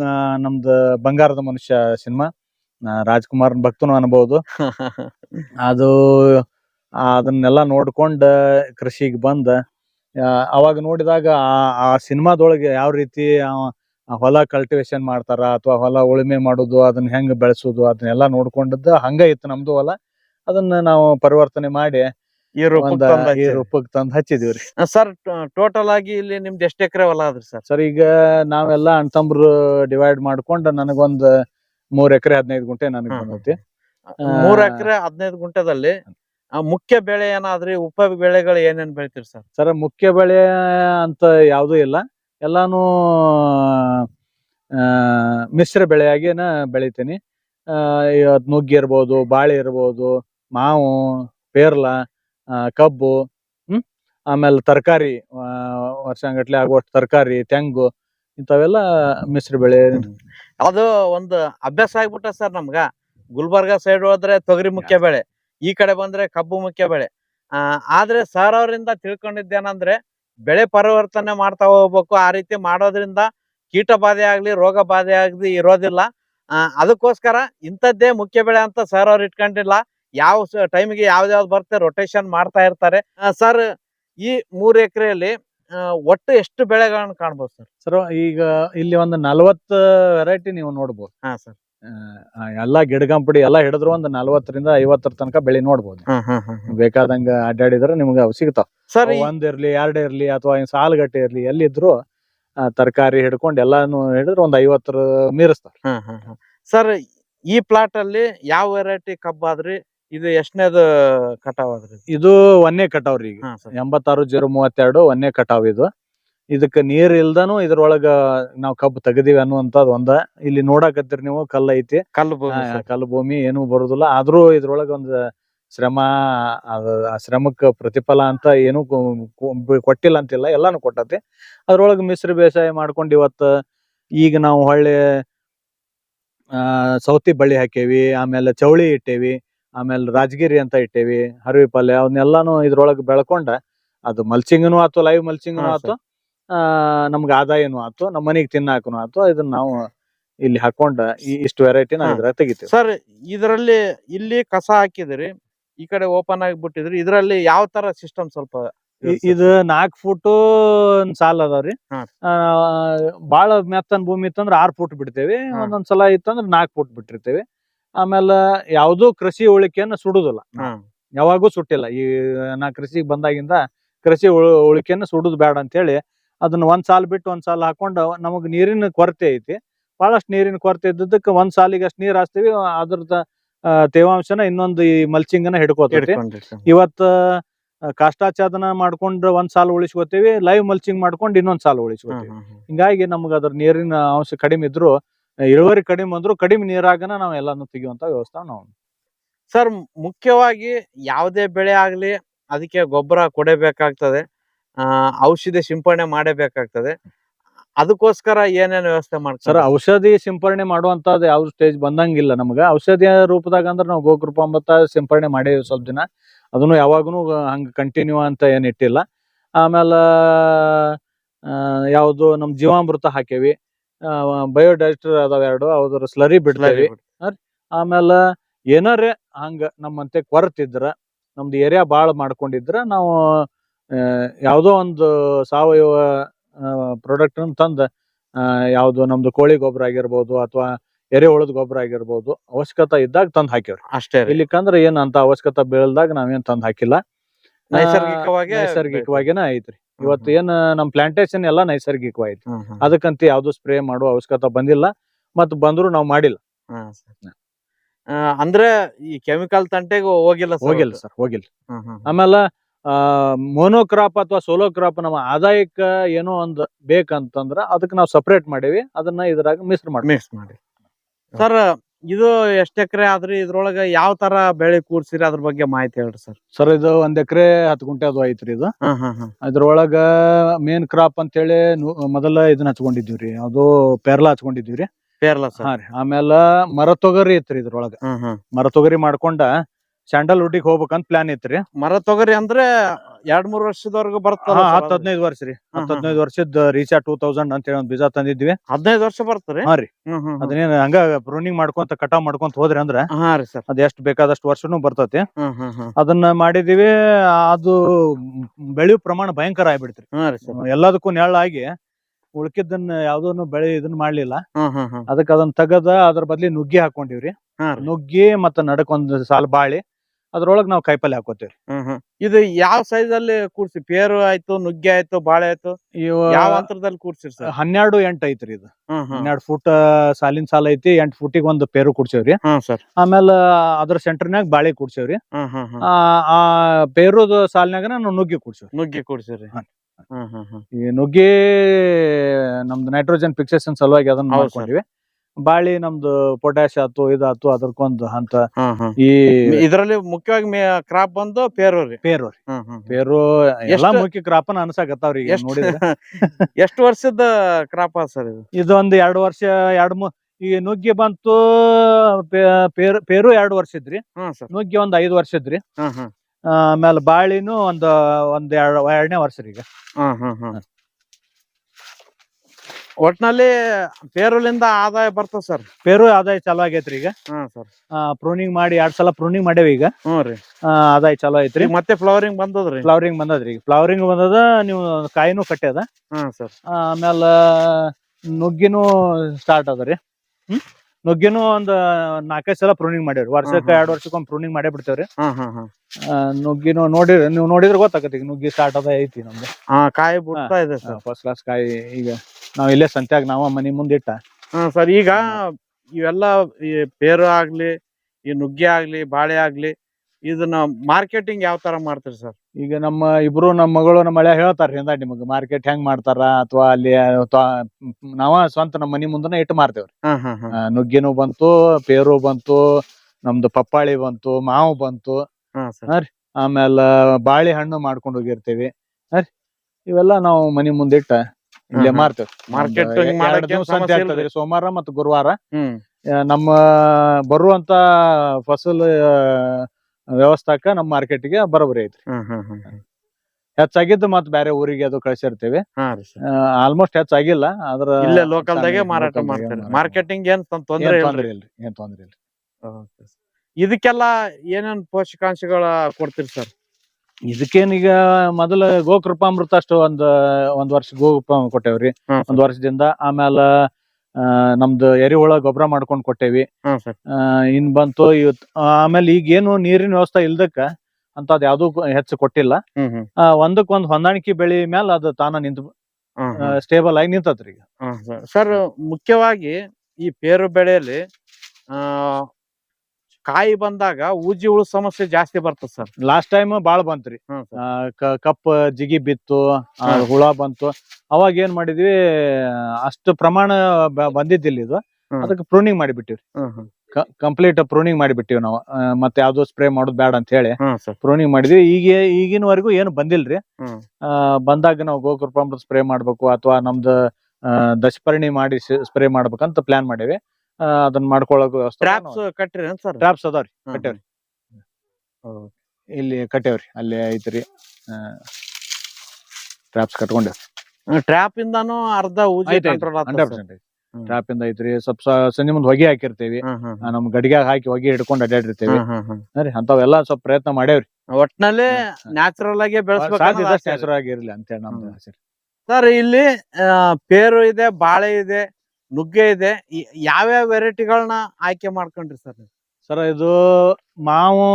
ಆ, ನಮ್ದು ಬಂಗಾರದ ಮನುಷ್ಯ ಸಿನಿಮಾ ರಾಜ್ಕುಮಾರ್ ಭಕ್ತನು ಅನ್ಬಹುದು [LAUGHS] ಅದು ಆ, ಅದನ್ನೆಲ್ಲ ನೋಡ್ಕೊಂಡ ಕೃಷಿಗೆ ಬಂದ ಆ, ಅವಾಗ ನೋಡಿದಾಗ ಆ ಆ ಸಿನಿಮಾದೊಳಗೆ ಯಾವ ರೀತಿ ಅವ- ಹೊಲ ಕಲ್ಟಿವೇಶನ್ ಮಾಡ್ತಾರ ಅಥವಾ ಹೊಲ ಉಳುಮೆ ಮಾಡೋದು ಅದನ್ನ ಹೆಂಗ್ ಬೆಳೆಸೋದು ಅದನ್ನೆಲ್ಲ ನೋಡ್ಕೊಂಡದ್ದು ಹಂಗ ಇತ್ತು ನಮ್ದು ಹೊಲ. ಅದನ್ನ ನಾವು ಪರಿವರ್ತನೆ ಮಾಡಿ ಈ ರೂಪಕ್ಕೆ ತಂದ್ ಹಚ್ಚಿದೀವ್ರಿ ಸರ್ ಟೋಟಲ್ ಆಗಿ ಇಲ್ಲಿ ನಿಮ್ದು ಎಷ್ಟು ಎಕರೆ ಹೊಲ ಅದ್ರಿ ಸರ್? ಸರ್ ಈಗ ನಾವೆಲ್ಲ ಅಣ್ತಂಬ್ರು ಡಿವೈಡ್ ಮಾಡ್ಕೊಂಡು ನನಗೊಂದ್ ಮೂರ್ ಎಕರೆ ಹದಿನೈದು ಗುಂಟೆ ನನಗೆ. ಬಂದೈತಿ. ಮೂರ್ ಎಕರೆ ಹದಿನೈದು ಗುಂಟೆದಲ್ಲಿ ಆ, ಮುಖ್ಯ ಬೆಳೆ ಏನಾದ್ರಿ ಉಪ ಬೆಳೆಗಳು ಏನೇನ್ ಬೆಳಿತೀರಿ ಸರ್? ಸರ್ ಮುಖ್ಯ ಬೆಳೆ ಅಂತ ಯಾವುದೂ ಇಲ್ಲ. ಎಲ್ಲಾನು ಮಿಶ್ರ ಬೆಳೆಯಾಗಿನ ಬೆಳಿತೀನಿ. ಇವತ್ತು ಇವತ್ ನುಗ್ಗಿ ಇರ್ಬೋದು ಬಾಳೆ ಇರ್ಬೋದು ಮಾವು ಪೇರ್ಲ ಕಬ್ಬು ಹ್ಮ್? ಆಮೇಲೆ ತರಕಾರಿ ವರ್ಷಗಟ್ಲೆ ಆಗುವಷ್ಟು ತರಕಾರಿ ತೆಂಗು ಇಂಥವೆಲ್ಲ ಮಿಶ್ರ ಬೆಳೆ. ಅದು ಒಂದು ಅಭ್ಯಾಸ ಆಗ್ಬಿಟ್ಟ ಸರ್ ನಮ್ಗ. ಗುಲ್ಬರ್ಗ ಸೈಡ್ ಹೋದ್ರೆ ತೊಗರಿ ಮುಖ್ಯ ಬೆಳೆ. ಈ ಕಡೆ ಬಂದ್ರೆ ಕಬ್ಬು ಮುಖ್ಯ ಬೆಳೆ. ಆದ್ರೆ ಸರ್ ಅವರಿಂದ ತಿಳ್ಕೊಂಡಿದ್ದೇನಂದ್ರೆ ಬೆಳೆ ಪರಿವರ್ತನೆ ಮಾಡ್ತಾ ಹೋಗ್ಬೇಕು. ಆ ರೀತಿ ಮಾಡೋದ್ರಿಂದ ಕೀಟ ಬಾಧೆ ಆಗ್ಲಿ ರೋಗ ಬಾಧೆ ಆಗ್ಲಿ ಇರೋದಿಲ್ಲ. ಅದಕ್ಕೋಸ್ಕರ ಇಂಥದ್ದೇ ಮುಖ್ಯ ಬೆಳೆ ಅಂತ ಸರ್ ಅವ್ರು ಇಟ್ಕೊಂಡಿಲ್ಲ. ಯಾವ ಟೈಮಿಗೆ ಯಾವ್ದು ಯಾವ್ದು ಬರುತ್ತೆ ರೊಟೇಷನ್ ಮಾಡ್ತಾ ಇರ್ತಾರೆ. ಸರ್ ಈ ಮೂರ್ ಎಕರೆಯಲ್ಲಿ ಒಟ್ಟು ಎಷ್ಟು ಬೆಳೆಗಳನ್ನ ಕಾಣ್ಬೋದು ಸರ್ ಸರ್ ಈಗ ಇಲ್ಲಿ ಒಂದು ನಲವತ್ತು ವೆರೈಟಿ ನೀವು ನೋಡ್ಬೋದು. ಹಾ ಸರ್ ಎಲ್ಲ ಗಿಡಗಂಪಡಿ ಎಲ್ಲಾ ಹಿಡಿದ್ರು ಒಂದು ನಲ್ವತ್ತರಿಂದ ಐವತ್ತರ ತನಕ ಬೆಳೆ ನೋಡ್ಬೋದು ಬೇಕಾದಂಗ ಅಡ್ಡಾಡಿದ್ರೆ ನಿಮ್ಗೆ ಅವು ಸಿಗ್ತಾವ. ಸರ್. ಒಂದ್ ಇರ್ಲಿ ಎರಡ್ ಇರ್ಲಿ ಅಥವಾ ಸಾಲ್ಗಟ್ಟೆ ಇರ್ಲಿ ಎಲ್ಲಿದ್ರು ತರಕಾರಿ ಹಿಡ್ಕೊಂಡು ಎಲ್ಲಾನು ಹಿಡಿದ್ರೆ ಒಂದ್ ಐವತ್ತರ ಮೀರಿಸ್ತಾರ. ಸರ್ ಈ ಪ್ಲಾಟ್ ಅಲ್ಲಿ ಯಾವ ವೆರೈಟಿ ಕಬ್ಬ ಆದ್ರಿ? ಇದು ಎಷ್ಟನೇದು ಕಟಾವ್ ಆದ್ರಿ ಇದು? ಒಂದೇ ಕಟಾವ್ರಿ ಈಗ. ಹಾ ಎಂಬತ್ತಾರು ಜೀರೋ ಮೂವತ್ತೆರಡು ಒಂದೇ ಕಟಾವ್ ಇದು. ಇದಕ್ಕ ನೀರ್ ಇಲ್ದಾನು ಇದ್ರೊಳಗ ನಾವ್ ಕಬ್ಬು ತೆಗದಿವಿ ಅನ್ನುವಂಥದ್ದು ಒಂದ. ಇಲ್ಲಿ ನೋಡಾಕತ್ತೀರಿ ನೀವು ಕಲ್ಲ ಐತಿ. ಕಲ್ಲು. ಕಲ್ಲು ಭೂಮಿ ಏನು ಬರುದಿಲ್ಲ. ಆದ್ರೂ ಇದ್ರೊಳಗ ಒಂದು ಶ್ರಮ ಅದ ಆ ಶ್ರಮಕ್ಕ ಪ್ರತಿಫಲ ಅಂತ ಏನು ಕೊಟ್ಟಿಲ್ಲ ಅಂತಿಲ್ಲ ಎಲ್ಲಾನು ಕೊಟ್ಟತಿ. ಅದ್ರೊಳಗ ಮಿಶ್ರ ಬೇಸಾಯ ಮಾಡ್ಕೊಂಡು ಇವತ್ತ ಈಗ ನಾವು ಹೊಳ್ಳಿ ಆ ಸೌತಿ ಬಳ್ಳಿ ಹಾಕೇವಿ ಆಮೇಲೆ ಚೌಳಿ ಇಟ್ಟೇವಿ ಆಮೇಲೆ ರಾಜಗಿರಿ ಅಂತ ಇಟ್ಟೇವಿ ಹರವಿ ಪಲ್ಯ ಅವನ್ನೆಲ್ಲಾನು ಇದ್ರೊಳಗ ಬೆಳ್ಕೊಂಡ ಅದು ಮಲ್ಚಿಂಗ್ನು ಆತು ಲೈವ್ ಮಲ್ಚಿಂಗ್ನು ಆತು ಆ ನಮ್ಗೆ ಆದಾಯನೂ ಆತು ನಮ್ಮ ಮನಿಗ್ ತಿನ್ನಾಕನು ಆತು ಇದನ್ನ ನಾವು ಇಲ್ಲಿ ಹಾಕೊಂಡ ಈ ಇಷ್ಟು ವೆರೈಟಿ ನಾವು. ಇದ್ರಾಗ ತೆಗಿತೀವಿ. ಸರ್ ಇದರಲ್ಲಿ ಇಲ್ಲಿ ಕಸ ಹಾಕಿದ್ರಿ ಈ ಕಡೆ ಓಪನ್ ಆಗಿ ಬಿಟ್ಟಿದ್ರಿ ಇದರಲ್ಲಿ ಯಾವ ತರ ಸಿಸ್ಟಮ್ ಸ್ವಲ್ಪ ಇದು ನಾಲ್ಕ್ ಫುಟ್ ಸಾಲ ಅದಾವ್ರಿ ಬಾಳ ಮೆತ್ತನ್ ಭೂಮಿ ಇತ್ತಂದ್ರ ಆರ್ ಫುಟ್ ಬಿಡ್ತೇವಿ. ಒಂದೊಂದ್ ಸಲ ಇತ್ತಂದ್ರ ನಾಲ್ಕ್ ಫುಟ್ ಬಿಟ್ಟಿರ್ತೇವಿ. ಆಮೇಲೆ ಯಾವ್ದು ಕೃಷಿ ಉಳಿಕೆಯನ್ನ ಸುಡುದಿಲ್ಲ. ಯಾವಾಗೂ ಸುಟ್ಟಿಲ್ಲ. ಈ ನಾ ಕೃಷಿಗೆ ಬಂದಾಗಿಂದ ಕೃಷಿ ಉಳಿಕೆಯನ್ನು ಸುಡುದು ಬೇಡ ಅಂತ ಹೇಳಿ ಅದನ್ನ ಒಂದ್ ಸಾಲ್ ಬಿಟ್ಟು ಒಂದ್ ಸಾಲ್ ಹಾಕೊಂಡು ನಮಗ್ ನೀರಿನ ಕೊರತೆ ಐತಿ. ಬಹಳಷ್ಟು ನೀರಿನ ಕೊರತೆ ಇದ್ದದಕ್ಕೆ ಒಂದ್ ಸಾಲಿಗೆ ಅಷ್ಟು ನೀರ್ ಹಾಸ್ತೀವಿ. ಅದ್ರದ ಆ, ತೇವಾಂಶನ ಇನ್ನೊಂದು ಈ ಮಲ್ಚಿಂಗ್ ಅನ್ನ ಹಿಡ್ಕೋತೇವೆ ಇವತ್ತ ಕಾಷ್ಟಾಚಾದನ ಮಾಡ್ಕೊಂಡ್ ಒಂದ್ ಸಾಲ ಉಳಿಸ್ಕೋತೀವಿ ಲೈವ್ ಮಲ್ಚಿಂಗ್ ಮಾಡ್ಕೊಂಡು ಇನ್ನೊಂದ್ ಸಾಲ ಉಳಿಸ್ಕೋತೀವಿ. ಹಿಂಗಾಗಿ ನಮ್ಗೆ ಅದ್ರ ನೀರಿನ ಅಂಶ ಕಡಿಮೆ ಇದ್ರು ಇಳುವರಿ ಕಡಿಮೆ ಅಂದ್ರು ಕಡಿಮೆ ನೀರಾಗನ ನಾವ್ ಎಲ್ಲಾನು ತೆಗಿಯುವಂತ ವ್ಯವಸ್ಥೆ ನಾವು ಸರ್ ಮುಖ್ಯವಾಗಿ ಯಾವುದೇ ಬೆಳೆ ಆಗ್ಲಿ ಅದಕ್ಕೆ ಗೊಬ್ಬರ ಕೊಡಬೇಕಾಗ್ತದೆ. ಆ ಔಷಧಿ ಸಿಂಪಡಣೆ ಮಾಡಬೇಕಾಗ್ತದೆ. ಅದಕ್ಕೋಸ್ಕರ ಏನೇನು ವ್ಯವಸ್ಥೆ ಸರ್ ಮಾಡ್ತಾರೆ ಔಷಧಿ ಸಿಂಪರಣೆ ಮಾಡುವಂತದ್ದು ಯಾವ ಸ್ಟೇಜ್ ಬಂದಂಗಿಲ್ಲ ನಮ್ಗೆ. ಔಷಧಿಯ ರೂಪದಾಗ ಅಂದ್ರೆ ನಾವು ಗೋಕೃಪಾಂಬತ್ತ ಸಿಂಪರಣೆ ಮಾಡೇವಿ ಸ್ವಲ್ಪ ದಿನ. ಅದನ್ನು ಯಾವಾಗನು ಹಂಗ ಕಂಟಿನ್ಯೂ ಅಂತ ಏನ್ ಇಟ್ಟಿಲ್ಲ. ಆಮೇಲೆ ಆ, ಯಾವ್ದು ನಮ್ ಜೀವಾಮೃತ ಹಾಕೇವಿ. ಬಯೋಡೈಸ್ಟರ್ ಅದಾವ ಎರಡು ಅವ್ರ ಸ್ಲರಿ ಬಿಡ್ತೇವಿ. ಆಮೇಲೆ ಏನಾರೇ ಹಂಗ ನಮ್ಮಂತೆ ಕೊರತಿದ್ರ ನಮ್ದು ಏರಿಯಾ ಬಾಳ್ ಮಾಡ್ಕೊಂಡಿದ್ರ ನಾವು ಯಾವ್ದೋ ಒಂದು ಸಾವಯವ ಪ್ರಾಡಕ್ಟ್ ತಂದ ಯಾವ್ದು ನಮ್ದು ಕೋಳಿ ಗೊಬ್ಬರ ಆಗಿರ್ಬೋದು ಅಥವಾ ಎರೆಹುಳದ ಗೊಬ್ಬರ ಆಗಿರ್ಬೋದು ಅವಶ್ಯಕತೆ ಇದ್ದಾಗ ತಂದ್ ಹಾಕಿವ್ರಿ ಅಷ್ಟೇ ರೀ. ಇಲ್ಲಿಕಂದ್ರ ಏನ್ ಅಂತ ಅವಶ್ಯಕತೆ ಬೀಳ್ದಾಗ ನಾವೇನ್ ತಂದ್ ಹಾಕಿಲ್ಲ ಆ, ನೈಸರ್ಗಿಕವಾಗಿ ನೈಸರ್ಗಿಕವಾಗಿನ ಐತ್ರಿ ಇವತ್ತು ಏನ್ ನಮ್ ಪ್ಲಾಂಟೇಶನ್ ಎಲ್ಲಾ ನೈಸರ್ಗಿಕವಾಯ್ತು ಹ್ಮ್, ಹ್ಮ್. ಅದಕ್ಕಂತ ಯಾವ್ದು ಸ್ಪ್ರೇ ಮಾಡುವ ಅವಶ್ಯಕತೆ ಬಂದಿಲ್ಲ ಮತ್ ಬಂದ್ರು ನಾವ್ ಮಾಡಿಲ್ಲ ಹಾ, ಸರ್. ಆ, ಅಂದ್ರೆ ಈ ಕೆಮಿಕಲ್ ತಂಟೆಗೆ ಹೋಗಿಲ್ಲ ಸರ್ ಹೋಗಿಲ್ಲ. ಸರ್ ಹೋಗಿಲ್ಲ. ಆಮೇಲೆ ಆ ಮೋನೋ ಕ್ರಾಪ್ ಅಥವಾ ಸೋಲೋ ಕ್ರಾಪ್ ನಮ್ಮ ಆದಾಯಕ್ಕೆ ಏನೋ ಒಂದು ಬೇಕಂತಂದ್ರ ಅದಕ್ಕೆ ನಾವು ಸಪರೇಟ್ ಮಾಡೇವಿ. ಅದನ್ನ ಇದ್ರಾಗ ಮಿಸ್ ಮಾಡಿ ಮಿಕ್ಸ್ ಮಾಡಿ. ಸರ್ ಇದು ಎಷ್ಟ್ ಎಕರೆ ಆದ್ರಿ? ಇದ್ರೊಳಗ ಯಾವ ತರ ಬೆಳೆ ಕೂರ್ಸಿರಿ ಅದ್ರ ಬಗ್ಗೆ ಮಾಹಿತಿ ಹೇಳ್ರಿ ಸರ್ ಸರ್ ಇದು ಒಂದ್ ಎಕರೆ ಹತ್ತು ಗುಂಟೆ ಅದು ಐತ್ರಿ ಇದು. ಅದ್ರೊಳಗ ಮೇನ್ ಕ್ರಾಪ್ ಅಂತ ಹೇಳಿ ಮೊದಲ ಇದನ್ನ ಹಚ್ಕೊಂಡಿದ್ವಿ ಅದು ಪೇರ್ಲಾ ಹಚ್ಕೊಂಡಿದ್ವಿ ಪೇರ್ಲ ಸರ್ ಆಮೇಲೆ ರೀ. ಮರ ತೊಗರಿ ಐತ್ರಿ ಇದ್ರೊಳಗ. ಮರ ತೊಗರಿ ಮಾಡ್ಕೊಂಡ ಸ್ಯಾಂಡಲ್ ವುಡ್ಡಿಗೆ ಹೋಗ್ಬೇಕಂತ ಪ್ಲಾನ್ ಐತ್ರಿ. ಮರ ತೊಗರಿ ಅಂದ್ರೆ ಎರಡ್ ಮೂರ್ ವರ್ಷದವರೆಗೂ ಬರ್ತಲ್ಲ ಹತ್ತು? ಹದಿನೈದು ವರ್ಷ ರೀ. ಹತ್ತು ಹತ್ತ್ ಹದಿನೈದು ವರ್ಷದ ರೀಚಾ ಟೂ ತೌಸಂಡ್ ಅಂತ ಹೇಳಿ ಒಂದ್ ಬೀಜ ತಂದಿದ್ವಿ. ಹದಿನೈದು ವರ್ಷ ಬರ್ತರಿ ಹಾ ರೀ. ಅದನ್ನೇನ್ ಹಂಗ ಪ್ರೂನಿಂಗ್ ಮಾಡ್ಕೊಂತ ಕಟಾವ್ ಮಾಡ್ಕೊಂತ ಹೋದ್ರಿ ಅಂದ್ರ ಹಾ ರೀ ಸರ್. ಅದ್ ಎಷ್ಟ್ ಬೇಕಾದಷ್ಟು ವರ್ಷನು ಬರ್ತತಿ. ಅದನ್ನ ಮಾಡಿದೀವಿ ಅದು ಬೆಳೆಯೋ ಪ್ರಮಾಣ ಭಯಂಕರ ಆಗ್ಬಿಡ್ತ್ರಿ. ಎಲ್ಲದಕ್ಕೂ ನೆರಳಾಗಿ ಉಳ್ಕಿದ್ದನ್ನ ಯಾವ್ದೋನು ಬೆಳೆ ಇದನ್ನ ಮಾಡ್ಲಿಲ್ಲ. ಅದಕ್ಕ ಅದನ್ನ ತೆಗದ ಅದ್ರ ಬದ್ಲಿ ನುಗ್ಗಿ ಹಾಕೊಂಡಿವ್ರಿ. ನುಗ್ಗಿ ಮತ್ತ ನಡಕ್ ಒಂದ್ ಸಾಲ ಬಾಳಿ ಅದ್ರೊಳಗ್ ನಾವ್ ಕಾಯಿಪಲ್ಲೆ ಹಾಕೋತೀವಿ. ಹ್ಮ್ ಇದು ಯಾವ ಸೈಜ್ ಅಲ್ಲಿ ಕೂರ್ಸಿ? ಪೇರು ಆಯ್ತು ನುಗ್ಗೆ ಆಯ್ತು ಬಾಳೆ ಆಯ್ತು? ಇವ ಯಾವ ಅಂತರದಲ್ಲಿ ಕೂರ್ಸಿರ್ ಸರ್? ಹನ್ನೆರಡು ಎಂಟು ಐತ್ರಿ ಇದು. ಹನ್ನೆರಡು ಫುಟ್ ಸಾಲಿನ ಸಾಲ ಐತಿ ಎಂಟ್ ಫುಟಿಗೆ ಒಂದು ಪೇರು ಕುಡ್ಸೇವ್ರಿ. ಹ್ಮ್ ಸರ್. ಆಮೇಲೆ ಅದ್ರ ಸೆಂಟರ್ನಾಗ ಬಾಳೆ ಕುಡ್ಸೇವ್ರಿ. ಆ ಆ ಪೇರುದ ಸಾಲಿನಾಗ ನಾವು ನುಗ್ಗಿ ಕುಡ್ಸೇವ್ರಿ. ನುಗ್ಗಿ ಕೂರ್ಸಿರಿ ಹಾ. ಹ್ಮ್ ಹ್ಮ್ ಹ್ಮ್. ಈ ನುಗ್ಗಿ ನಮ್ದು ನೈಟ್ರೋಜನ್ ಫಿಕ್ಸೇಷನ್ ಸಲುವಾಗಿ ಅದನ್ನ ಹೌದ್ sir. ಮಾಡ್ಕೊಂಡಿವಿ. ಬಾಳಿ ನಮ್ದು ಪೊಟ್ಯಾಶ್ ಆತು ಇದಾತು ಅದಕ್ಕೊಂದು ಹಂತ ಈ ಇದರಲ್ಲಿ ಮುಖ್ಯವಾಗಿ ಕ್ರಾಪ್ ಬಂದು ಪೇರು ರೀ ಪೇರು ರೀ ಪೇರು ಎಲ್ಲಾ ಮುಖ್ಯ ಕ್ರಾಪ್ ಅನ್ಸಾಕತ್ತಾವ್ರಿ ಈಗ ಎಷ್ಟು ನೋಡಿದ್ರೆ. [LAUGHS] ಎಷ್ಟು ವರ್ಷದ ಕ್ರಾಪ್ ಸರ್ ಇದು? ಇದೊಂದ್ ಎರಡು ವರ್ಷ ಎರಡ್ ಮೂ ಈ ನುಗ್ಗಿ ಬಂತು ಪೇರು ಪೇರು ಎರಡ್ ವರ್ಷ ಇದ್ರಿ. ನುಗ್ಗೆ ಒಂದ್ ಐದು ವರ್ಷ ಇದ್ರಿ. ಆಮೇಲೆ ಬಾಳಿನೂ ಒಂದ್ ಒಂದ್ ಎರಡ್ ಎರಡನೇ ವರ್ಷ ರೀ ಈಗ. ಒಟ್ನಲ್ಲಿ ಪೇರುಲಿಂದ ಆದಾಯ ಬರ್ತದ ಸರ್. ಪೇರು ಆದಾಯ ಚಾಲೂ ಆಗೈತ್ರಿ ಈಗ. ಹಾ ಸರ್. ಪ್ರೂನಿಂಗ್ ಮಾಡಿ ಎರಡ್ ಸಲ ಪ್ರೂನಿಂಗ್ ಮಾಡೇವಿ ಈಗ. ಹ್ಮ್ ರೀ. ಆ, ಆದಾಯ ಚಾಲೂ ಐತ್ರಿ ಈಗ ಮತ್ತೆ ಫ್ಲವರಿಂಗ್ ಬಂದದ್ರಿ ಫ್ಲವರಿಂಗ್ ಬಂದದ್ರಿ ಈಗ. ಫ್ಲವರಿಂಗ್ ಬಂದದ ನೀವು ಕಾಯಿನೂ ಕಟ್ಟ್ಯದ. ಹಾ ಸರ್. ಆಮೇಲೆ ನುಗ್ಗಿನೂ ಸ್ಟಾರ್ಟ್ ಅದ ರೀ. ಹ್ಮ್? ನುಗ್ಗಿನೂ ಒಂದ್ ನಾಲ್ಕೈದು ಸಲ ಪ್ರೂನಿಂಗ್ ಮಾಡೇವ್ರಿ ವರ್ಷಕ್ಕೆ ಹ್ಮ್. ಎರಡ್ ವರ್ಷಕ್ಕೊಮ್ಮೆ ಪ್ರೂನಿಂಗ್ ಮಾಡೇ ಬಿಡ್ತೇವ್ರಿ. ಹಾ ಹಾ ಹಾ. ಆ, ನುಗ್ಗಿನೂ ನೋಡಿರಿ ನೀವು ನೋಡಿದ್ರೆ ಗೊತ್ತಾಗತ್ತೆ ಈಗ ನುಗ್ಗಿ ಸ್ಟಾರ್ಟ್ ಅದ ಐತಿ ನಮ್ದು. ಹಾ ಕಾಯಿ ಬಿಡ್ತಾ ಇದೆ ಸರ್. ಫಸ್ಟ್ ಕ್ಲಾಸ್ ಕಾಯಿ ಈಗ. ನಾವ್ ಇಲ್ಲೇ ಸಂತ್ಯಾಗ ನಾವ ಮನಿ ಮುಂದಿಟ್ಟ ಹಾ ಸರ್ ಈಗ ಇವೆಲ್ಲ ಈ ಪೇರು ಆಗ್ಲಿ ಈ ನುಗ್ಗೆ ಆಗ್ಲಿ ಬಾಳೆ ಆಗ್ಲಿ ಇದನ್ನ ಮಾರ್ಕೆಟಿಂಗ್ ಯಾವ ತರ ಮಾಡ್ತೀರಿ ಸರ್? ಈಗ ನಮ್ಮ ಇಬ್ರು ನಮ್ಮ ಮಗಳು ನಮ್ಮ ಮಳೆ ಹೇಳ್ತಾರ ಹಿಂದ ನಿಮಗ್ ಮಾರ್ಕೆಟ್ ಹೆಂಗ್ ಮಾಡ್ತಾರ ಅಥವಾ ಅಲ್ಲಿ ತ್ವ- ನಾವ ಸ್ವಂತ ನಮ್ಮ ಮನಿ ಮುಂದನ ಇಟ್ಟು ಮಾರ್ತೇವ್ರಿ ಹಾ ಹಾ ಹಾ. ಆ, ನುಗ್ಗಿನೂ ಬಂತು ಪೇರು ಬಂತು ನಮ್ದು ಪಪ್ಪಾಳಿ ಬಂತು ಮಾವು ಬಂತು. ಹಾ ಸರ್. ಆಮೇಲೆ ಬಾಳೆಹಣ್ಣು ಮಾಡ್ಕೊಂಡು ಹೋಗಿರ್ತೀವಿ. ಹಾ ರೀ. ಇವೆಲ್ಲ ನಾವು ಮನಿ ಮುಂದಿಟ್ಟ ಇಲ್ಲೇ. ಮಾರ್ತೇವೆ ಮಾಡಕ್ಕೆ ಎರಡ್ ದಿವ್ಸ ಅಂತ ಸೋಮವಾರ ಮತ್ತು ಗುರುವಾರ. ನಮ್ಮ ಬರುವಂತ ಫಸಲ್ ವ್ಯವಸ್ಥಾಕ ನಮ್ಮ ಮಾರ್ಕೆಟ್ಗೆ ಬರೋಬ್ಬರಿ ಐತ್ರಿ. ಹೆಚ್ಚಾಗಿದ್ದು ಮತ್ ಬೇರೆ ಊರಿಗೆ ಅದು ಕಳ್ಸಿರ್ತೀವಿ. ಆಲ್ಮೋಸ್ಟ್ ಹೆಚ್ಚಾಗಿಲ್ಲ ಆದ್ರ ಇಲ್ಲೇ ಲೋಕಲ್ದಾಗೆ ಮಾರಾಟ ಮಾಡ್ತಾರೆ ಮಾರ್ಕೆಟಿಂಗ್ ಏನ್ ತೊಂದ್ರೆ ಇಲ್ರಿ. ಏನ್ ತೊಂದ್ರೆ ಇಲ್ರಿ. sir. ಇದಕ್ಕೆಲ್ಲ ಏನೇನ್ ಪೋಷಕಾಂಶಗಳ ಕೊಡ್ತೀರಿ ಸರ್? ಇದಕ್ಕೇನೀಗ ಮೊದಲ ಗೋಕೃಪಾಮೃತ ಅಷ್ಟು ಒಂದ್ ಒಂದ್ ವರ್ಷ ಗೋಕೃಪ ಕೊಟ್ಟೇವ್ರಿ. ಒಂದ್ ವರ್ಷದಿಂದ ಆಮೇಲೆ ಆ, ನಮ್ದು ಎರಿಹುಳ ಗೊಬ್ಬರ ಮಾಡ್ಕೊಂಡ್ ಕೊಟ್ಟೇವಿ. ಆ, ಇನ್ ಬಂತು ಇವತ್ ಆಮೇಲೆ ಈಗ ಏನು ನೀರಿನ ವ್ಯವಸ್ಥೆ ಇಲ್ದಕ್ಕ ಅಂತದ್ ಯಾವ್ದು ಹೆಚ್ಚು ಕೊಟ್ಟಿಲ್ಲ. ಆ, ಒಂದಕ್ ಒಂದ್ ಹೊಂದಾಣಿಕೆ ಬೆಳಿ ಮ್ಯಾಲ ಅದು ತಾನ ನಿಂತು. ಸ್ಟೇಬಲ್ ಆಗಿ ನಿಂತತ್ರಿ ಈಗ. ಸರ್. ಸರ್ ಮುಖ್ಯವಾಗಿ ಈ ಪೇರು ಬೆಳೆಯಲ್ಲಿ ಆ ಕಾಯಿ ಬಂದಾಗ ಊಜಿ ಹುಳು ಸಮಸ್ಯೆ ಜಾಸ್ತಿ ಬರ್ತದೆ ಸರ್. ಲಾಸ್ಟ್ ಟೈಮ್ ಬಾಳ ಬಂತ್ರಿ. ಹ್ಮ್ ಸರ್. ಆ, ಕ- ಕಪ್ ಜಿಗಿ ಬಿತ್ತು ಆ, ಹಾ. ಹುಳ ಬಂತು. ಅವಾಗ ಏನ್ ಮಾಡಿದ್ವಿ ಅಷ್ಟು ಪ್ರಮಾಣ ಬ- ಬಂದಿದ್ದಿಲ್ಲ ಇದು. ಹ್ಮ್. ಅದಕ್ಕೆ ಪ್ರೂನಿಂಗ್ ಮಾಡಿಬಿಟ್ಟಿವ್ರಿ. ಹ್ಮ್ ಹ್ಮ್. ಕಂಪ್ಲೀಟ್ ಪ್ರೂನಿಂಗ್ ಮಾಡಿಬಿಟ್ಟಿವಿ ನಾವು. ಆ, ಮತ್ತೆ ಯಾವ್ದೋ ಸ್ಪ್ರೇ ಮಾಡೋದು ಬೇಡ ಅಂತ ಹೇಳಿ. ಹ್ಮ್ ಸರ್. ಪ್ರೂನಿಂಗ್ ಮಾಡಿದ್ವಿ. ಈಗ ಈಗಿನವರೆಗೂ ಏನು ಬಂದಿಲ್ರಿ. ಹ್ಮ್. ಆ, ಬಂದಾಗ ನಾವು ಗೋಕೃಪ ಸ್ಪ್ರೇ ಮಾಡ್ಬೇಕು ಅಥವಾ ನಮ್ದು ಆ, ದಶಪರ್ಣಿ ಮಾಡಿ ಸ್ಪ್ರೇ ಮಾಡ್ಬೇಕಂತ ಪ್ಲಾನ್ ಮಾಡೇವಿ. ಅದನ್ನ ಮಾಡ್ಕೊಳ್ಳೋಕೆ ವ್ಯವಸ್ಥೆ ಟ್ರಾಪ್ಸ್ ಕಟ್ಟಿರಿ ಸರ್? ಟ್ರಾಪ್ಸ್ ಅದಾವ್ರಿ ಕಟ್ಟೇವ್ರಿ ಇಲ್ಲಿ ಕಟ್ಟೇವ್ರಿ ಅಲ್ಲಿ ಐತ್ರಿ. ಟ್ರಾಪ್ಸ್ ಕಟ್ಕೊಂಡೇವ್ರಿ ಟ್ರಾಪ್ ಇಂದಾನು ಅರ್ಧ ಟ್ರಾಪ್ ಇಂದ ಐತ್ರಿ ಸ್ವಲ್ಪ ಸಂಜೆ ಮುಂದೆ ಹೊಗೆ ಹಾಕಿರ್ತೇವಿ. ನಮ್ ಗಡಿಗೆ ಹಾಕಿ ಹೊಗೆ ಹಿಡ್ಕೊಂಡು ಅಡ್ಡಾಡಿರ್ತೇವಿ ಅಂತವೆಲ್ಲ ಸ್ವಲ್ಪ ಪ್ರಯತ್ನ ಮಾಡೇವ್ರಿ ಒಟ್ನಲ್ಲಿ ನ್ಯಾಚುರಲ್ ಆಗಿ ಬೆಳೆಸ್ಬೇಕು ನ್ಯಾಚುರಲ್ ಆಗಿರ್ಲಿ ಅಂತ ಹೇಳಿ ನಮ್ದು. ಸರ್ ಇಲ್ಲಿ ಪೇರು ಇದೆ ಬಾಳೆ ಇದೆ ನುಗ್ಗೆ ಇದೆ. ಯಾವ ಯಾವ್ಯಾವ ವೆರೈಟಿಗಳನ್ನ ಆಯ್ಕೆ ಮಾಡ್ಕೊಂಡ್ರಿ ಸರ್ ಸರ್ ಇದು ಮಾವು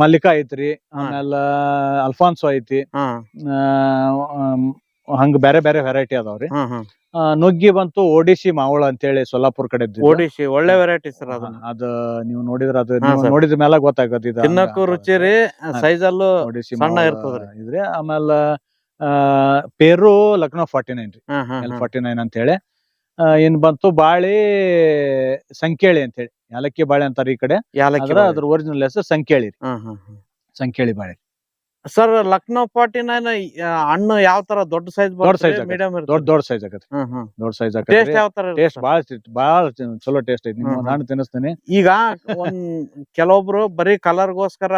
ಮಲ್ಲಿಕಾ ಐತ್ರಿ. ಆಮೇಲ ಅಲ್ಫಾನ್ಸೋ ಐತಿ. ಹಂಗ ಬೇರೆ ಬೇರೆ ವೆರೈಟಿ ಅದಾವ್ರಿ ನುಗ್ಗಿ ಬಂತು ಓಡಿಸಿ ಮಾವಳ ಅಂತೇಳಿ ಸೊಲ್ಲಾಪುರ್ ಕಡೆ ಓಡಿಸಿ ಒಳ್ಳೆ ವೆರೈಟಿ ಸರ್ ಅದು. ಅದು ನೀವು ನೋಡಿದ್ರ ಅದು ನೀವು. ನೋಡಿದ ಮೇಲೆ ಗೊತ್ತಾಗತ್ತೆ ಇದು ತಿನ್ನಕ್ಕೂ ರುಚಿ ರೀ. ಸೈಜ್ ಅಲ್ಲೂ ಸಣ್ಣ ಇರ್ತದ್ರಿ. ಇದ್ರಿ. ಆಮೇಲೆ ಪೇರು ಲಕ್ನೋ ಫಾರ್ಟಿ ನೈನ್ ರೀ ಎಲ್. ಫಾರ್ಟಿ ನೈನ್ ಅಂತ ಹೇಳಿ ಇನ್ ಬಂತು ಬಾಳಿ ಸಂಕೇಳಿ ಅಂತ ಹೇಳಿ ಯಾಲಕ್ಕಿ ಬಾಳೆ ಅಂತಾರ ಈ ಕಡೆ. ಯಾಲಕ್ಕಿ ಅದ್ರ ಅದ್ರ ಒರಿಜಿನಲ್ ಹೆಸರು ಸಂಕೇಳಿ ರೀ. ಸಂಕೇಳಿ ಬಾಳೆ. ಸರ್ ಲಕ್ನೋ ಫಾರ್ಟಿ ನೈನ್ ಹಣ್ಣು ಯಾವ ತರ ದೊಡ್ಡ ಸೈಜ್ ದೊಡ್ಡ ಸೈಜ್ ಆಗತ್ತೆ. ಮೀಡಿಯಂ ದೊಡ್ಡ ದೊಡ್ಡ ಸೈಜ್ ಆಗತ್ತೆ. ದೊಡ್ಡ ಸೈಜ್ ಟೇಸ್ಟ್ ಯಾವ ತರ ಟೇಸ್ಟ್ ಬಾಳ ಬಹಳ ಚಲೋ ಟೇಸ್ಟ್ ಐತಿ. ನಾನು ತಿನ್ನಿಸ್ತೀನಿ. ಈಗ ಕೆಲವೊಬ್ರು ಬರೀ ಕಲರ್ಗೋಸ್ಕರ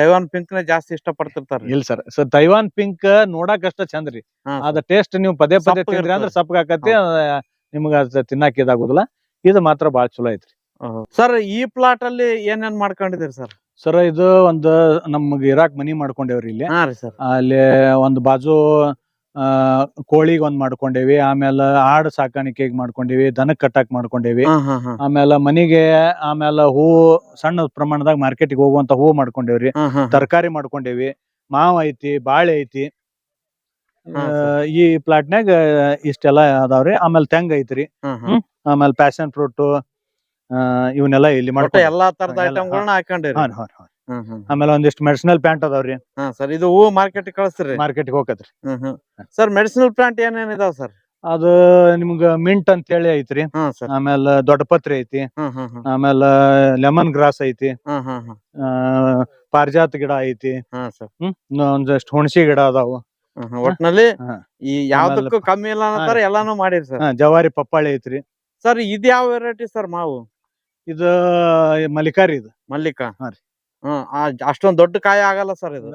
ತೈವಾನ್ ಪಿಂಕ್ ನೇ ಜಾಸ್ತಿ ಇಷ್ಟ ಪಡ್ತಿರ್ತಾರೆ ಇಲ್ಲ ಸರ್. ಸರ್ ತೈವಾನ್ ಪಿಂಕ್ ನೋಡಕ್ ಅಷ್ಟ ಚಂದ ರೀ. ಅದ ಟೇಸ್ಟ್ ನೀವು ಪದೇ ಪದೇ ತಿಂದ್ರೆ ಅಂದ್ರೆ. ಸಪ್ಪಗ್ ಆಕತಿ ನಿಮ್ಗ ಅದ್ ತಿನ್ನಾಕ ಇದಾಗುದಿಲ್ಲ. ಇದು ಮಾತ್ರ ಬಹಳ ಚಲೋ ಐತ್ರಿ. ಸರ್ ಈ ಪ್ಲಾಟ್ ಅಲ್ಲಿ ಏನೇನ್ ಮಾಡ್ಕೊಂಡಿದ್ದೀರಿ ಸರ್? ಸರ್ ಇದು ಒಂದು ನಮ್ಗೆ ಇರಾಕ್ ಮನಿ ಮಾಡ್ಕೊಂಡೇವ್ರಿ ಇಲ್ಲಿ. ಹಾ ರೀ ಸರ್. ಅಲ್ಲಿ ಒಂದ್ ಬಾಜು ಆ ಕೋಳಿಗ್ ಒಂದ್ ಮಾಡ್ಕೊಂಡೇವಿ ಆಮೇಲೆ ಆಡ್ ಸಾಕಾಣಿಕೆಗ್ ಮಾಡ್ಕೊಂಡೇವಿ ದನಕ್ ಕಟ್ಟಾಕ್ ಮಾಡ್ಕೊಂಡೇವಿ. ಹಾ ಹಾ ಹಾ. ಆಮೇಲೆ ಮನಿಗೆ ಆಮೇಲೆ ಹೂವು ಸಣ್ಣ ಪ್ರಮಾಣದಾಗ ಮಾರ್ಕೆಟ್ಗೆ ಹೋಗುವಂತ ಹೂ ಮಾಡ್ಕೊಂಡೇವ್ರಿ. ಹಾ ಹಾ ತರಕಾರಿ ಮಾಡ್ಕೊಂಡೇವಿ ಮಾವ್ ಐತಿ ಬಾಳೆ ಐತಿ. ಹಾ, ಆ, ಈ ಪ್ಲಾಟ್ನ್ಯಾಗ ಇಷ್ಟೆಲ್ಲ ಅದಾವ್ರಿ. ಆಮೇಲೆ ತೆಂಗ್ ಐತ್ರಿ. ಹಾ ಹಾ. ಆಮೇಲೆ ಪ್ಯಾಶನ್ ಫ್ರೂಟ್ ಇವನ್ನೆಲ್ಲ ಇಲ್ಲಿ ಒಟ್ಟ ಎಲ್ಲಾ ತರದ ಹಾ, ಎಲ್ಲ, ಐಟಮ್ಗಳನ್ನ ಹಾಕೊಂಡಿರಿ. ಹಾ, ಹಾ, ಹಾ. ಹ್ಮ್ ಹ್ಮ್. ಆಮೇಲೆ ಒಂದಿಷ್ಟು ಮೆಡಿಸಿನಲ್ ಪ್ಯಾಂಟ್ ಅದಾವ್ರಿ ಹಾ ಸರ್ ಇದು ಹೂ ಮಾರ್ಕೆಟ್ ಕಳಿಸ್ತೀರಿ? ಮಾರ್ಕೆಟ್ಗೆ ಹೋಗತ್ರಿ. ಹ್ಮ್ ಹ್ಮ್. ಸರ್ ಮೆಡಿಸಿನಲ್ ಪ್ಲಾಂಟ್ ಏನೇನ್ ಇದಾವ ಸರ್? ಅದು ನಿಮ್ಗ ಮಿಂಟ್ ಅಂತ ಹೇಳಿ ಐತ್ರಿ. ಹಾ ಸರ್. ಆಮೇಲೆ ದೊಡ್ಡ ಪತ್ರಿ ಐತಿ. ಹ್ಮ್ ಹ್ಮ್ ಹ್ಮ್. ಆಮೇಲೆ ಲೆಮನ್ ಗ್ರಾಸ್ ಐತಿ. ಹ್ಮ್ ಹ್ಮ್ ಹ್ಮ್. ಆ, ಪಾರಿಜಾತ ಗಿಡ ಐತಿ. ಹಾ ಸರ್. ಹ್ಮ್ ಇನ್ನು ಒಂದಷ್ಟು ಹುಣಸಿ ಗಿಡ ಅದಾವು. ಹ್ಮ್ ಹ್ಮ್. ಒಟ್ನಲ್ಲಿ ಹಾ. ಈ ಯಾವ್ದಕ್ಕೂ ಕಮ್ಮಿ ಇಲ್ಲ ಅಂತಾರೆ ಎಲ್ಲಾನು ಮಾಡಿರಿ ಸರ್. ಹಾ, ಜವಾರಿ ಪಪ್ಪಾಳಿ ಐತ್ರಿ. ಸರ್ ಇದ್ ಯಾವ ವೆರೈಟಿ ಸರ್ ಮಾವು? ಇದು ಮಲ್ಲಿಕಾರಿ ಇದು. ಮಲ್ಲಿಕಾ? ಹಾ ರೀ. ಅಷ್ಟೊಂದ್ ದೊಡ್ಡ ಕಾಯಿ ಆಗಲ್ಲ ಸರ್ ಇದು?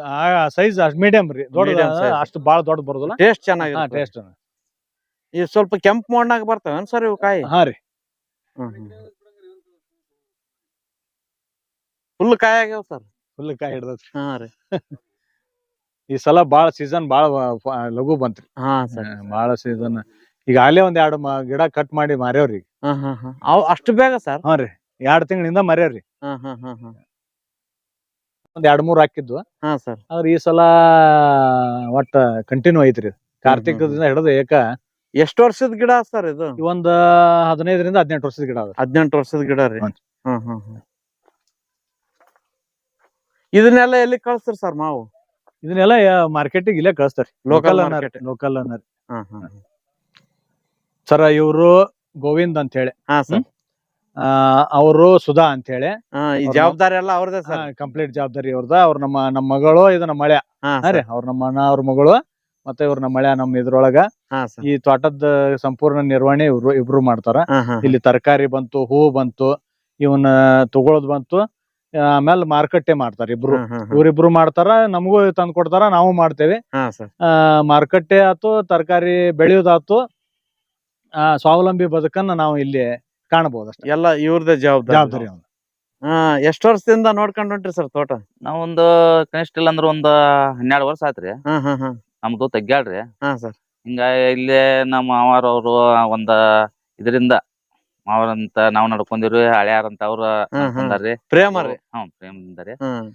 ಸೈಜ್ ಅಷ್ಟು ಮೀಡಿಯಂ ರೀ. ದೊಡ್ಡ Medium size. ಅಷ್ಟು ಬಾಳ ದೊಡ್ಡ ಬರುದಿಲ್ಲ. ಟೇಸ್ಟ್ ಚೆನ್ನಾಗಿ. ಟೇಸ್ಟ್ ಈ ಸ್ವಲ್ಪ ಕೆಂಪ್ ಮಣ್ಣಾಗ ಬರ್ತವೆ ಸರ್ ಇವು ಕಾಯಿ? ಹಾ ರೀ. ಫುಲ್ ಕಾಯಿ ಆಗ್ಯಾವ ಸರ್. ಫುಲ್ ಕಾಯಿ ಹಿಡ್ದತ್ ಹಾ ರೀ. ಈ ಸಲ ಬಾಳ ಸೀಸನ್ ಬಾಳ ವ- ಲಘು ಬಂತ್ರಿ. ಹಾ ಸರ್ ಬಾಳ ಸೀಸನ್ ಈಗ ಅಲ್ಲೇ ಒಂದ್ ಎರಡು ಮ- ಗಿಡ ಕಟ್ ಮಾಡಿ ಮಾರ್ಯಾವ್ರಿ ಹಾ ಹಾ ಹಾ. ಅವ್ ಅಷ್ಟು ಬೇಗ ಸರ್ ಹಾ ರೀ. ಎರಡ್ ತಿಂಗಳಿಂದ ಮರ್ಯಾರಿ ಹಾ ಹಾ ಹಾ ಹಾ. ಒಂದ್ ಎರಡ್ ಮೂರ್ ಹಾಕಿದ್ವು ಹಾ ಸರ್ ಆದ್ರ ಈ ಸಲ ಒಟ್ಟ ಕಂಟಿನ್ಯೂ ಐತ್ರಿ ಕಾರ್ತಿಕದಿಂದ ಹಿಡಿದು ಏಕ ಎಷ್ಟು ವರ್ಷದ ಗಿಡ ಸರ್ ಇದು? ಈ ಒಂದ್ ಹದಿನೈದರಿಂದ ಹದಿನೆಂಟು ವರ್ಷದ ಗಿಡ ಅದ ಹದಿನೆಂಟು ವರ್ಷದ ಗಿಡ ರೀ. ಹ್ಮ್. ಹ್ಮ್ ಹ್ಮ್ ಹ್ಮ್ ಇದನ್ನೆಲ್ಲ ಎಲ್ಲಿ ಕಳಿಸ್ತೀರಿ ಸರ್ ಮಾವು? ಇದನ್ನೆಲ್ಲ ಮಾರ್ಕೆಟಿಗೆ ಇಲ್ಲೇ ಕಳಿಸ್ತಾರ Local ಲೋಕಲ್ market. ಲೋಕಲ್ ಅನ್ನರ್ ಹಾ ಹಾ. ಸರ ಇವ್ರು ಗೋವಿಂದ್ ಅಂತ ಹೇಳಿ ಹಾ ಸರ್. ಅವರು ಸುಧಾ ಅಂತ ಹೇಳಿ ಈ ಜವಾಬ್ದಾರಿ ಎಲ್ಲ ಅವ್ರದೇ ಸರ್. ಕಂಪ್ಲೀಟ್ ಜವಾಬ್ದಾರಿ ಅವ್ರದ ಅವ್ರ ನಮ್ಮ ನಮ್ಮ ಮಗಳು ಇದು ನಮ್ಮ ಮಳೆ. ರೀ ಅವ್ರ ನಮ್ಮ ಅಣ್ಣ ಅವ್ರ ಮಗಳು ಮತ್ತೆ ಇವ್ರ ನಮ್ಮ ಮಳೆ ನಮ್ಮ ಇದ್ರೊಳಗ. ಈ ತೋಟದ ಸಂಪೂರ್ಣ ನಿರ್ವಹಣೆ ಇವ್ರು ಇಬ್ರು ಮಾಡ್ತಾರ. ಇಲ್ಲಿ ತರಕಾರಿ ಬಂತು ಹೂ ಬಂತು ಇವನ್ನ ತಗೊಳದ್ ಬಂತು ಆಮೇಲೆ ಮಾರುಕಟ್ಟೆ ಮಾಡ್ತಾರ ಇಬ್ರು. ಇವ್ರಿಬ್ರು ಮಾಡ್ತಾರ ನಮಗೂ ತಂದ್ ಕೊಡ್ತಾರ ನಾವು ಮಾಡ್ತೇವೆ. ಆ ಮಾರುಕಟ್ಟೆ ಆತು ತರಕಾರಿ ಬೆಳೆಯೋದಾತು ಆ ಸ್ವಾವಲಂಬಿ ಬದುಕನ್ನ ನಾವು ಇಲ್ಲಿ ಕಾಣಬಹುದು ಅಷ್ಟೇ. ಎಲ್ಲ ಇವ್ರದೇ ಜವಾಬ್ದಾರಿ ಜವಾಬ್ದಾರಿ ಅವ್ನು. ಹಾ ಎಷ್ಟ್ ವರ್ಷದಿಂದ ನೋಡ್ಕೊಂಡ್ ಹೊಂಟ್ರಿ ಸರ್ ತೋಟ? ನಾವೊಂದು ಕನಿಷ್ಠ ಇಲ್ಲ ಅಂದ್ರ ಒಂದ್ ಹನ್ನೆರಡು ವರ್ಷ ಆತ್ರಿ. ಹಾ ಹಾ ಹಾ. ನಮ್ದು ತೆಗ್ಯಾಳ್ರಿ. ಹಾ ಸರ್. ಹಿಂಗ ಇಲ್ಲಿ ನಮ್ಮ ಮಾವಾರವ್ರು ಒಂದ ಇದರಿಂದ ಮಾವರಂತ ನಾವ್ ನಡ್ಕೊಂಡಿವ್ರಿ ಹಳ್ಯಾರಂತ ಅವ್ರ ಹ್ಮ್, ಹ್ಮ್. ನಡ್ಕೊಂಡಾರ್ರಿ. ಪ್ರೇಮ ರೀ ಹ್ಮ್ ಪ್ರೇಮದಿಂದಾರಿ. ಹ್ಮ್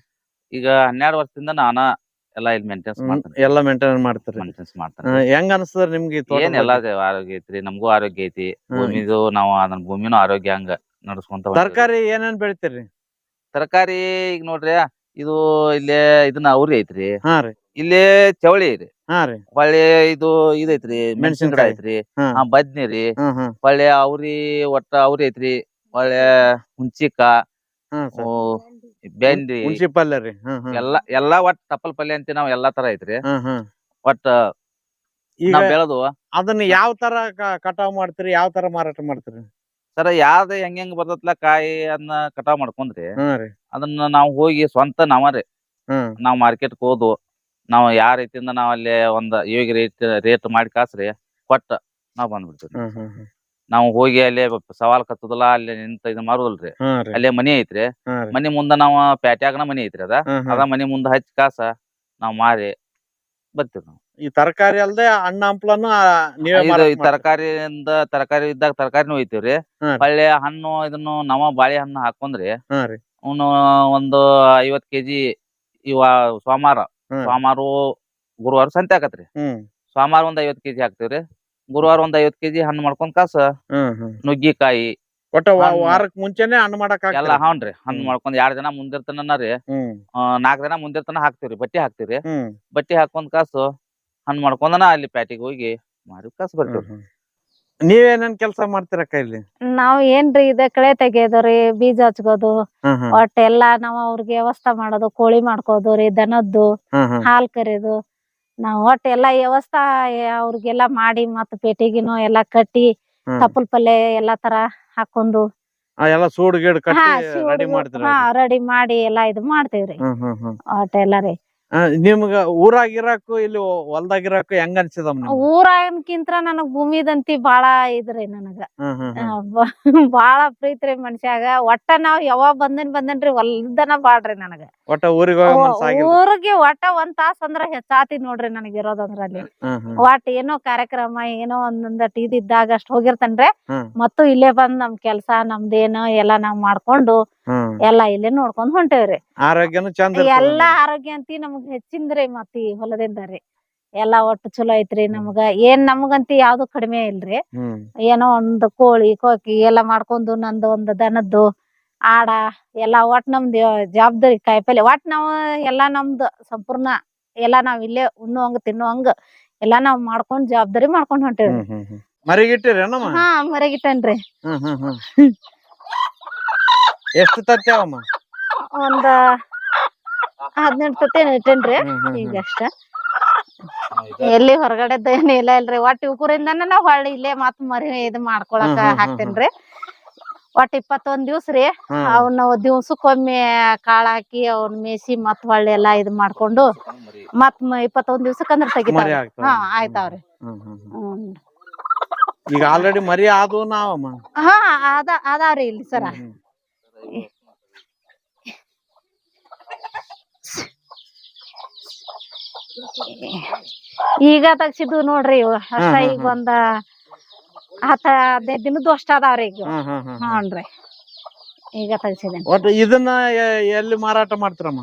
ಈಗ ಹನ್ನೆರಡು ವರ್ಷದಿಂದ ನಾನ ಎಲ್ಲಾ ಇಲ್ಲಿ ಮೇಂಟೆನ್ಸ್ ಹ್ಮ್, ಮಾಡ್ತೇನೆ. ಎಲ್ಲ ಮೇಂಟೈನ್ ಮಾಡ್ತೀರಿ. ಮೇಂಟೆನ್ಸ್ ಮಾಡ್ತಾರೆ ಹೆಂಗ್ ಅನ್ಸ್ತದ ನಿಮ್ಗೆ ಈ ತೋಟ ಏನ್ ಎಲ್ಲಾ ಆರೋಗ್ಯ ಐತ್ರಿ? ನಮಗೂ ಆರೋಗ್ಯ ಐತಿ. ಭೂಮಿದು ನಾವು ಅದನ್ನ ಭೂಮಿನೂ ಆರೋಗ್ಯ ಹಂಗ ನಡ್ಸ್ಕೊಂತ. ತರಕಾರಿ ಏನೇನ್ ಬೆಳಿತೀರಿ? ತರಕಾರಿ ಈಗ ನೋಡ್ರಿ ಇದು ಇಲ್ಲಿ ಇದನ್ನ ಅವ್ರಿ ಐತ್ರಿ. ಹಾ ರೀ. ಇಲ್ಲೇ ಚವಳಿ ಹಾ ರೀ. ಹೊಳ್ಳಿ ಇದು ಇದೈತ್ರಿ ಮೆಣಸಿನ ಗಿಡ ಮೆಣಸಿನ್ಕಾಯಿ. ಐತ್ರಿ ಹಾ. ಆ ಬದ್ನಿ ರೀ. ಹೊಳ್ಳಿ ಅವ್ರಿ ಒಟ್ಟ ಅವ್ರಿ ಐತ್ರಿ. ಹೊಳ್ಳಿ ಹುಂಚಿಕ ಸರ್. ಬೆಂಡಿ ಮುನ್ಸಿಪಲ್ ಪಲ್ಯ ರೀ ಎಲ್ಲಾ ಎಲ್ಲಾ ಒಟ್ಟ ತಪ್ಪಲ್ ಪಲ್ಯ ಅಂತ ನಾವ್ ಎಲ್ಲಾ ತರ ಐತ್ರಿ. ಒಟ್ ಈಗ ನಾವ್ ಬೆಳೆದು ಅದನ್ನ ಯಾವ ತರ ಕಟಾವ್ ಮಾಡ್ತೀರಿ ಯಾವ ತರ ಮಾರಾಟ ಮಾಡ್ತೀರಿ? ಸರ ಯಾವ್ದ ಹೆಂಗ್ ಹೆಂಗ್ ಬರ್ತೈತ್ಲ ಕಾಯಿ ಅದನ್ನ ಕಟಾವ್ ಮಾಡ್ಕೊಂಡ್ರಿ. ಹ್ಮ್ ರೀ. ಅದನ್ನ ನಾವ್ ಹೋಗಿ ಸ್ವಂತ ನಾವರಿ ಹ್ಮ್. ನಾವ್ ಮಾರ್ಕೆಟ್ ಹೋದು ನಾವ್ ಯಾವ ರೀತಿಯಿಂದ ನಾವ್ ಅಲ್ಲಿ ಒಂದ್ ಇವಾಗ ರೇಟ್ ರೇಟ್ ಮಾಡಿ ಕಾಸ್ರಿ ಕೊಟ್ಟ ನಾವ್ ಬಂದ್ಬಿಡ್ತೀವಿ ಹ್ಮ್ ಹ್ಮ್ ಹ್ಮ್. ನಾವು ಹೋಗಿ ಅಲ್ಲೇ ಸವಾಲ್ ಕತ್ತದಲ್ಲ ಅಲ್ಲಿ ನಿಂತ ಇದು ಮಾರುದಲ್ರಿ. ಅಲ್ಲೇ ಮನಿ ಐತ್ರಿ. ಮನಿ ಮುಂದ ನಾವ್ ಪ್ಯಾಟ್ಯಾಗನ ಮನಿ ಐತ್ರಿ ಅದ. ಅದ ಮನಿ ಮುಂದ ಹಚ್ಚಿ ಕಾಸ ನಾವ್ ಮಾರಿ ಬರ್ತೀವಿ ನಾವು. ಈ ತರಕಾರಿ ಅಲ್ದೆ ಹಣ್ಣ ಹಂಪ್ಲನು ಆ, ನೀವೇ ಇದು ಈ ತರಕಾರಿಯಿಂದ ತರಕಾರಿ ಇದ್ದಾಗ ತರಕಾರಿನೂ ಒಯ್ತೀವ್ರಿ. ಹಳ್ಳಿ ಹಣ್ಣು ಇದನ್ನು ನಾವ ಬಾಳೆ ಹಣ್ಣು ಹಾಕೊಂಡ್ರಿ? ಅವನು ಒಂದು ಐವತ್ ಕೆಜಿ ಇವ ಸೋಮವಾರ. ಸೋಮವಾರ ಗುರುವಾರ ಸಂತೆ ಆಕತ್ರಿ. ಸೋಮವಾರ ಒಂದ್ ಐವತ್ ಕೆಜಿ ಹಾಕ್ತಿವ್ರಿ. ಗುರುವಾರ ಒಂದ್ ಐವತ್ ಕೆಜಿ ಹಣ್ಣು ಮಾಡ್ಕೊಂಡ್ ಕಾಸ ಹ್ಮ್ ಹ್ಮ್. ನುಗ್ಗಿಕಾಯಿ. ಒಟ್ಟ ವಾ- ಹಣ್ಣು. ವಾರಕ್ ಮುಂಚೆನೆ ಹಣ್ಣು ಮಾಡಕ್ ಎಲ್ಲ ಹೌನ್ರಿ ಹಾವ್ನ್ರಿ. ಹಣ್ಣು ಹ್ಮ್. ಮಾಡ್ಕೊಂಡ್ ಎರಡ್ ದಿನ ಮುಂದಿರ್ತನ ರೀ. ಹ್ಮ್. ನಾಲ್ಕ್ ದಿನ ಮುಂದಿರ್ತನ ಹಾಕ್ತಿವ್ರಿ. ಬಟ್ಟಿ ಹಾಕ್ತಿವ್ರಿ. ಹ್ಮ್. ಬಟ್ಟಿ ಹಾಕೊಂಡ್ ಕಾಸು ಹಣ್ಣು ಮಾಡ್ಕೊಂಡನ ಅಲ್ಲಿ ಪ್ಯಾಟಿಗೆ ಹೋಗಿ ಮಾರಿ ಕಾಸು ಬರ್ತೀವ್ರಿ. ಹ್ಮ್. ನೀವೇನೇನ್ ಕೆಲಸ ಮಾಡ್ತೀರಕ್ಕ ಇಲ್ಲಿ? ನಾವ್ ಏನ್ರಿ ಇದ ಕಳೆ ತೆಗಿಯೋದ್ರಿ ಬೀಜ ಹಚ್ಕೋದು ಹ್ಮ್ ಎಲ್ಲಾ ನಾವ್ ಅವ್ರಿಗೆ ವ್ಯವಸ್ಥೆ ಮಾಡೋದು ಕೋಳಿ ಮಾಡ್ಕೋದು ರೀ ದನದ್ದು ಹ್ಮ್ ಹ್ಮ್. ಹಾಲ್ ಕರೆಯೋದು ನಾವ್ ಒಟ್ಟ ಎಲ್ಲಾ ವ್ಯವಸ್ಥಾ ಅವ್ರಿಗೆಲ್ಲಾ ಮಾಡಿ ಮತ್ತ ಪೇಟಿಗಿನೂ ಎಲ್ಲಾ ಕಟ್ಟಿ ಹ್ಮ್. ತಪ್ಪಲ್ ಪಲ್ಲೆ ಎಲ್ಲಾ ತರ ಹಾಕೊಂಡು ಆ, ಎಲ್ಲ ಸೂಡ್ ಗಿಡ್ ಹಾ ಕಟ್ಟಿ ರೆಡಿ ಮಾಡ್ತೀರ ಹಾ ರೆಡಿ ಮಾಡಿ ಎಲ್ಲಾ ಇದು ಮಾಡ್ತೇವ್ರಿ. ಹ್ಮ್ ಹ್ಮ್ ಹ್ಮ್. ಒಟ್ಟ ಎಲ್ಲಾ ರೀ. ಆ, ನಿಮ್ಗ ಊರಾಗಿರಾಕು ಇಲ್ಲಿ ಹೊಲ್ದಾಗಿರಾಕು ಹೆಂಗ್ ಅನ್ಸಿದಮ್ ಊರಾಗಿಂತ ನನಗ್ ಭೂಮಿದಂತಿ ಬಾಳ ಇದ್ರಿ ನನಗ. ಬಾಳ ಪ್ರೀತ್ರಿ ಮನ್ಷ್ಯಾಗ. ಒಟ್ಟ ನಾವ್ ಯಾವಾಗ ಬಂದನ್ ಬಂದನ್ರಿ ಹೊಲ್ದನ ಬಾಳ್ರಿ ನನಗ. ಒಟ್ಟ ಊರಿಗೆ ಊರಿಗೆ ಒಟ್ಟ ಒಂದ್ ತಾಸ ಅಂದ್ರ ಹೆಚ್ಚಾತಿ ನೋಡ್ರಿ ನನಗ ಇರೋದಂದ್ರ ಅಲ್ಲಿ ಹ್ಮ್ ಹ್ಮ್ ಒಟ್ ಏನೋ ಕಾರ್ಯಕ್ರಮ ಏನೋ ಒಂದೊಂದಟ್ ಇದ್ದಾಗ ಅಷ್ಟ ಹೋಗಿರ್ತನ್ರಿ. ಮತ್ತು ಇಲ್ಲೇ ಬಂದ್ ನಮ್ ಕೆಲ್ಸ ನಮ್ದೇನೋ ಎಲ್ಲಾ ನಾವ್ ಮಾಡ್ಕೊಂಡು ಎಲ್ಲಾ ಇಲ್ಲೇ ನೋಡ್ಕೊಂಡ್ ಹೊಂಟೇವ್ರಿ. ಆರೋಗ್ಯನು ಚಂದ ಎಲ್ಲಾ. ಆರೋಗ್ಯ ಅಂತಿ ನಮಗ್ ಹೆಚ್ಚಿಂದ್ರಿ ಮತ್ ಈ ಹೊಲದಿಂದ ರೀ ಎಲ್ಲಾ ಒಟ್ಟು ಚಲೋ ಐತ್ರಿ ನಮಗ. ಏನ್ ನಮಗಂತಿ ಯಾವ್ದು ಕಡಿಮೆ ಇಲ್ರಿ. ಹ್ಮ್. ಏನೋ ಒಂದ್ ಕೋಳಿ ಕೋಕಿ ಎಲ್ಲಾ ಮಾಡ್ಕೊಂಡು ನಂದು ಒಂದ್ ದನದ್ದು ಆಡ ಎಲ್ಲಾ ಒಟ್ ನಮ್ದು ಜವಾಬ್ದಾರಿ ಕಾಯಿಪಲ್ಲೆ. ಒಟ್ ನಾವ್ ಎಲ್ಲಾ ನಮ್ದು ಸಂಪೂರ್ಣ ಎಲ್ಲಾ ನಾವ್ ಇಲ್ಲೇ ಉಣ್ಣುವಂಗ ತಿನ್ನುವಂಗ ಎಲ್ಲಾ ನಾವ್ ಮಾಡ್ಕೊಂಡ್ ಜವಾಬ್ದಾರಿ ಮಾಡ್ಕೊಂಡ್ ಹೊಂಟೇವ್ರಿ. ಹ್ಮ್ ಹ್ಮ್ ಹ್ಮ್. ಮರಿಗಿಟ್ಟಿರೇನಮ್ಮ ಹಾ ಮರಗಿಟ್ಟನ್ರಿ. ಹ್ಮ್ ಹ್ಮ್ ಹ್ಮ್. ಎಷ್ಟು ತತ್ಯಾವಮ್ಮ? ಒಂದ್ ಹದಿನೆಂಟು ಇಟ್ಟೇನ್ರಿ ಈಗ ಅಷ್ಟ ಎಲ್ಲಿ ಹೊರಗಡೆದ ಏನು ಇಲ್ಲ ಇಲ್ರಿ. ಒಟ್ಟ ಇವ್ಕೂರಿಂದನ ನಾವ್ ಹೊಳ್ಳಿ ಇಲ್ಲೇ ಮತ್ ಮರಿ ಇದು ಮಾಡ್ಕೊಳಕ ಹಾಕ್ತೇನ್ರಿ. ಒಟ್ಟ ಇಪ್ಪತ್ತೊಂದ್ ದಿವ್ಸ ರೀ ಅವನ್ನ ಅವ್ನ ದಿವ್ಸಕ್ಕೊಮ್ಮೆ ಕಾಳ ಹಾಕಿ ಅವ್ನ ಮೇಸಿ ಮತ್ ಹೊಳ್ಳಿ ಎಲ್ಲಾ ಇದ್ ಮಾಡ್ಕೊಂಡು ಮತ್ ಇಪ್ಪತ್ತೊಂದ್ ದಿವ್ಸಕ್ ಅಂದ್ರ ತೆಗಿತಾರ ತೆಗಿತಾವ್ರಿ ಹಾ ಆಯ್ತಾವ್ರಿ. ಹ್ಮ್ ಈಗ ಆಲ್ರೆಡಿ ಮರಿ ಆದ್ವು ನಾವಮ್ಮ. ಹಾ ಅದ ಅದಾವ್ರಿ ಇಲ್ಲಿ ಸರ ಹ್ಮ್ ಹ್ಮ್. ಈಗ ತಗ್ಸಿದ್ದು ನೋಡ್ರಿ ಇವ ಅಷ್ಟ ಈಗ. ಒಂದ ಹತ್ತ ಹದಿನೈದ್ ದಿನದ್ದು ಅಷ್ಟ ಅದಾವ್ರಿ ಈಗ. ಹ್ಞೂನ್ರಿ ಈಗ ಒಟ್ಟು ಇದನ್ನ ಎ- ಎಲ್ಲಿ ಮಾರಾಟ ಮಾಡ್ತೀರಮ್ಮ?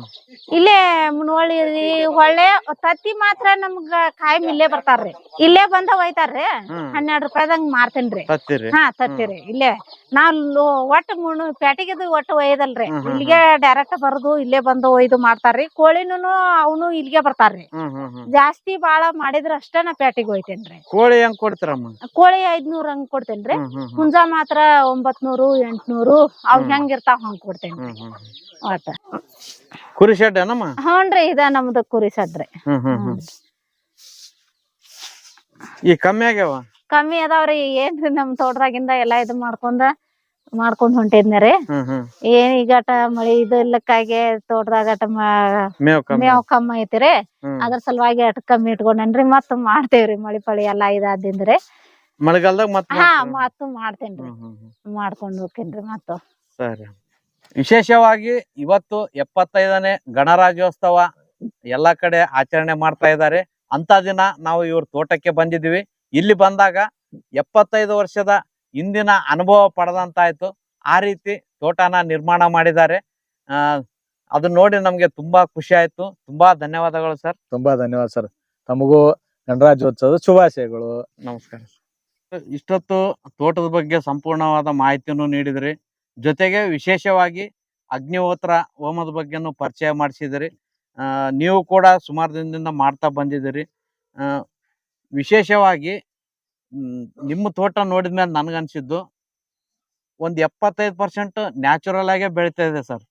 ಇಲ್ಲೇ ಮುನವಳ್ಳಿ ಹೊಳ್ಳೆ ತತ್ತಿ ಮಾತ್ರ ನಮ್ಗ ಕಾಯಂ ಇಲ್ಲೇ ಬರ್ತಾರ್ರಿ. ಇಲ್ಲೇ ಬಂದ ಒಯ್ತಾರ್ರಿ ಹ್ಮ್. ಹನ್ನೆರಡ್ ರೂಪಾಯಿದಂಗ್ ಮಾರ್ತೇನ್ರಿ. ತತ್ತೀರಿ. ಹಾ ತತ್ತಿರಿ. ಇಲ್ಲೇ ನಾವ್ ಲೋ- ಒಟ್ಟ ಮುನು ಪ್ಯಾಟಿಗೆದು ಒಟ್ಟು ಒಯ್ಯದಲ್ರಿ. ಹ್ಮ್, ಹ್ಮ್, ಇಲ್ಲಿಗೆ ಡೈರೆಕ್ಟ್ ಬರ್ದು ಇಲ್ಲೇ ಬಂದು ಒಯ್ದು ಮಾಡ್ತಾರ್ರಿ ಕೋಳಿನೂ ಅವನು ಇಲ್ಲಿಗೆ ಬರ್ತಾರ್ರಿ. ಹ್ಮ್ ಹ್ಮ್ ಹ್ಮ್. ಜಾಸ್ತಿ ಬಾಳ ಮಾಡಿದ್ರ ಅಷ್ಟ ನಾ ಪ್ಯಾಟಿಗೆ ಒಯ್ತೇನ್ರಿ. ಕೋಳಿ ಹೆಂಗ್ ಕೊಡ್ತೀರಮ್ಮ? ಕೋಳಿ ಐದ್ನೂರ್ ಹಂಗ್ ಕೊಡ್ತೇನ್ರಿ. ಹುಂಜಾ ಹ್ಮ್ ಹ್ಮ್. ಹುಂಜ ಮಾತ್ರ ಒಂಬತ್ನೂರು ಎಂಟ್ನೂರು. ಅವ್ ಹ್ಮ್. ಹೆಂಗ್ ಇರ್ತಾವ ಹಂಗ್ ಹ್ಮ್ ಹ್ಮ್. ಒಟ್ಟ ಕುರಿ ಶೆಡ್ ಏನಮ್ಮ? ಹ್ಞೂನ್ರಿ ಇದ ನಮ್ದು ಕುರಿ ಸದ್ರಿ ಹ್ಮ್ ಹ್ಮ್ ಹ್ಮ್. ಹ್ಮ್. ಈ ಕಮ್ಮಿ ಆಗ್ಯಾವ? ಕಮ್ಮಿ ಅದಾವ್ರಿ ಏನ್ರಿ ನಮ್ ತೋಟದಾಗಿಂದ ಎಲ್ಲಾ ಇದು ಮಾಡ್ಕೊಂಡ ಮಾಡ್ಕೊಂಡ್ ಹೊಂಟಿದ್ನರಿ ಹ್ಮ್ ಹ್ಮ್. ಏನ್ ಈಗಟ ಮಳಿ ಇದು ಇಲ್ಲಕ್ಕಾಗಿ ತೋಟದಾಗಟ ಮೇವ್ ಕಮ್ಮಿ. ಮೇವ್ ಕಮ್ಮಿ ಐತಿರಿ ಹ್ಮ್. ಅದ್ರ ಸಲುವಾಗಿ ಅಟ್ ಕಮ್ಮಿ ಇಟ್ಕೊಂಡೇನ್ರಿ ಮತ್ತ ಮಾಡ್ತೇವ್ರಿ ಮಳಿ ಪಳಿ ಎಲ್ಲಾ ಇದಾದಿಂದ್ರಿ. ಮಳೆಗಾಲದಾಗ ಮತ್ ಹಾ ಮಾಡ್ತೀರಾ? ಮತ್ತ್ ಮಾಡ್ತೇನ್ರಿ. ಹ್ಮ್ ಹ್ಮ್ ಹ್ಮ್. ಮಾಡ್ಕೊಂಡ್ ಹೋಗ್ತೇನ್ರಿ ಮತ್ತ. ಸರಿ. ವಿಶೇಷವಾಗಿ ಇವತ್ತು ಎಪ್ಪತ್ತೈದನೇ ಗಣರಾಜ್ಯೋತ್ಸವ ಎಲ್ಲ ಕಡೆ ಆಚರಣೆ ಮಾಡ್ತಾ ಇದ್ದಾರೆ. ಅಂತ ದಿನ ನಾವು ಇವ್ರ ತೋಟಕ್ಕೆ ಬಂದಿದ್ವಿ ಇಲ್ಲಿ ಬಂದಾಗ ಎಪ್ಪತ್ತೈದು ವರ್ಷದ ಹಿಂದಿನ ಅನುಭವ ಪಡೆದಂತಾಯ್ತು. ಆ ರೀತಿ ತೋಟನ ನಿರ್ಮಾಣ ಮಾಡಿದ್ದಾರೆ. ಅದನ್ನ ನೋಡಿ ನಮ್ಗೆ ತುಂಬಾ ಖುಷಿ ಆಯ್ತು. ತುಂಬಾ ಧನ್ಯವಾದಗಳು ಸರ್. ತುಂಬಾ ಧನ್ಯವಾದ ಸರ್. ತಮಗೂ ಗಣರಾಜ್ಯೋತ್ಸವದ ಶುಭಾಶಯಗಳು. ನಮಸ್ಕಾರ. ಇಷ್ಟೊತ್ತು ತೋಟದ ಬಗ್ಗೆ ಸಂಪೂರ್ಣವಾದ ಮಾಹಿತಿಯನ್ನು ನೀಡಿದ್ರಿ. ಜೊತೆಗೆ ವಿಶೇಷವಾಗಿ ಅಗ್ನಿಹೋತ್ರ ಹೋಮದ ಬಗ್ಗೆನೂ ಪರಿಚಯ ಮಾಡಿಸಿದಿರಿ ನೀವು ಕೂಡ ಸುಮಾರು ದಿನದಿಂದ ಮಾಡ್ತಾ ಬಂದಿದ್ದೀರಿ. ವಿಶೇಷವಾಗಿ ನಿಮ್ಮ ತೋಟ ನೋಡಿದ ಮೇಲೆ ನನಗನ್ಸಿದ್ದು, ಒಂದು ಎಪ್ಪತ್ತೈದು ಪರ್ಸೆಂಟ್ ನ್ಯಾಚುರಲ್ ಆಗೇ ಬೆಳೀತಾ ಇದೆ ಸರ್.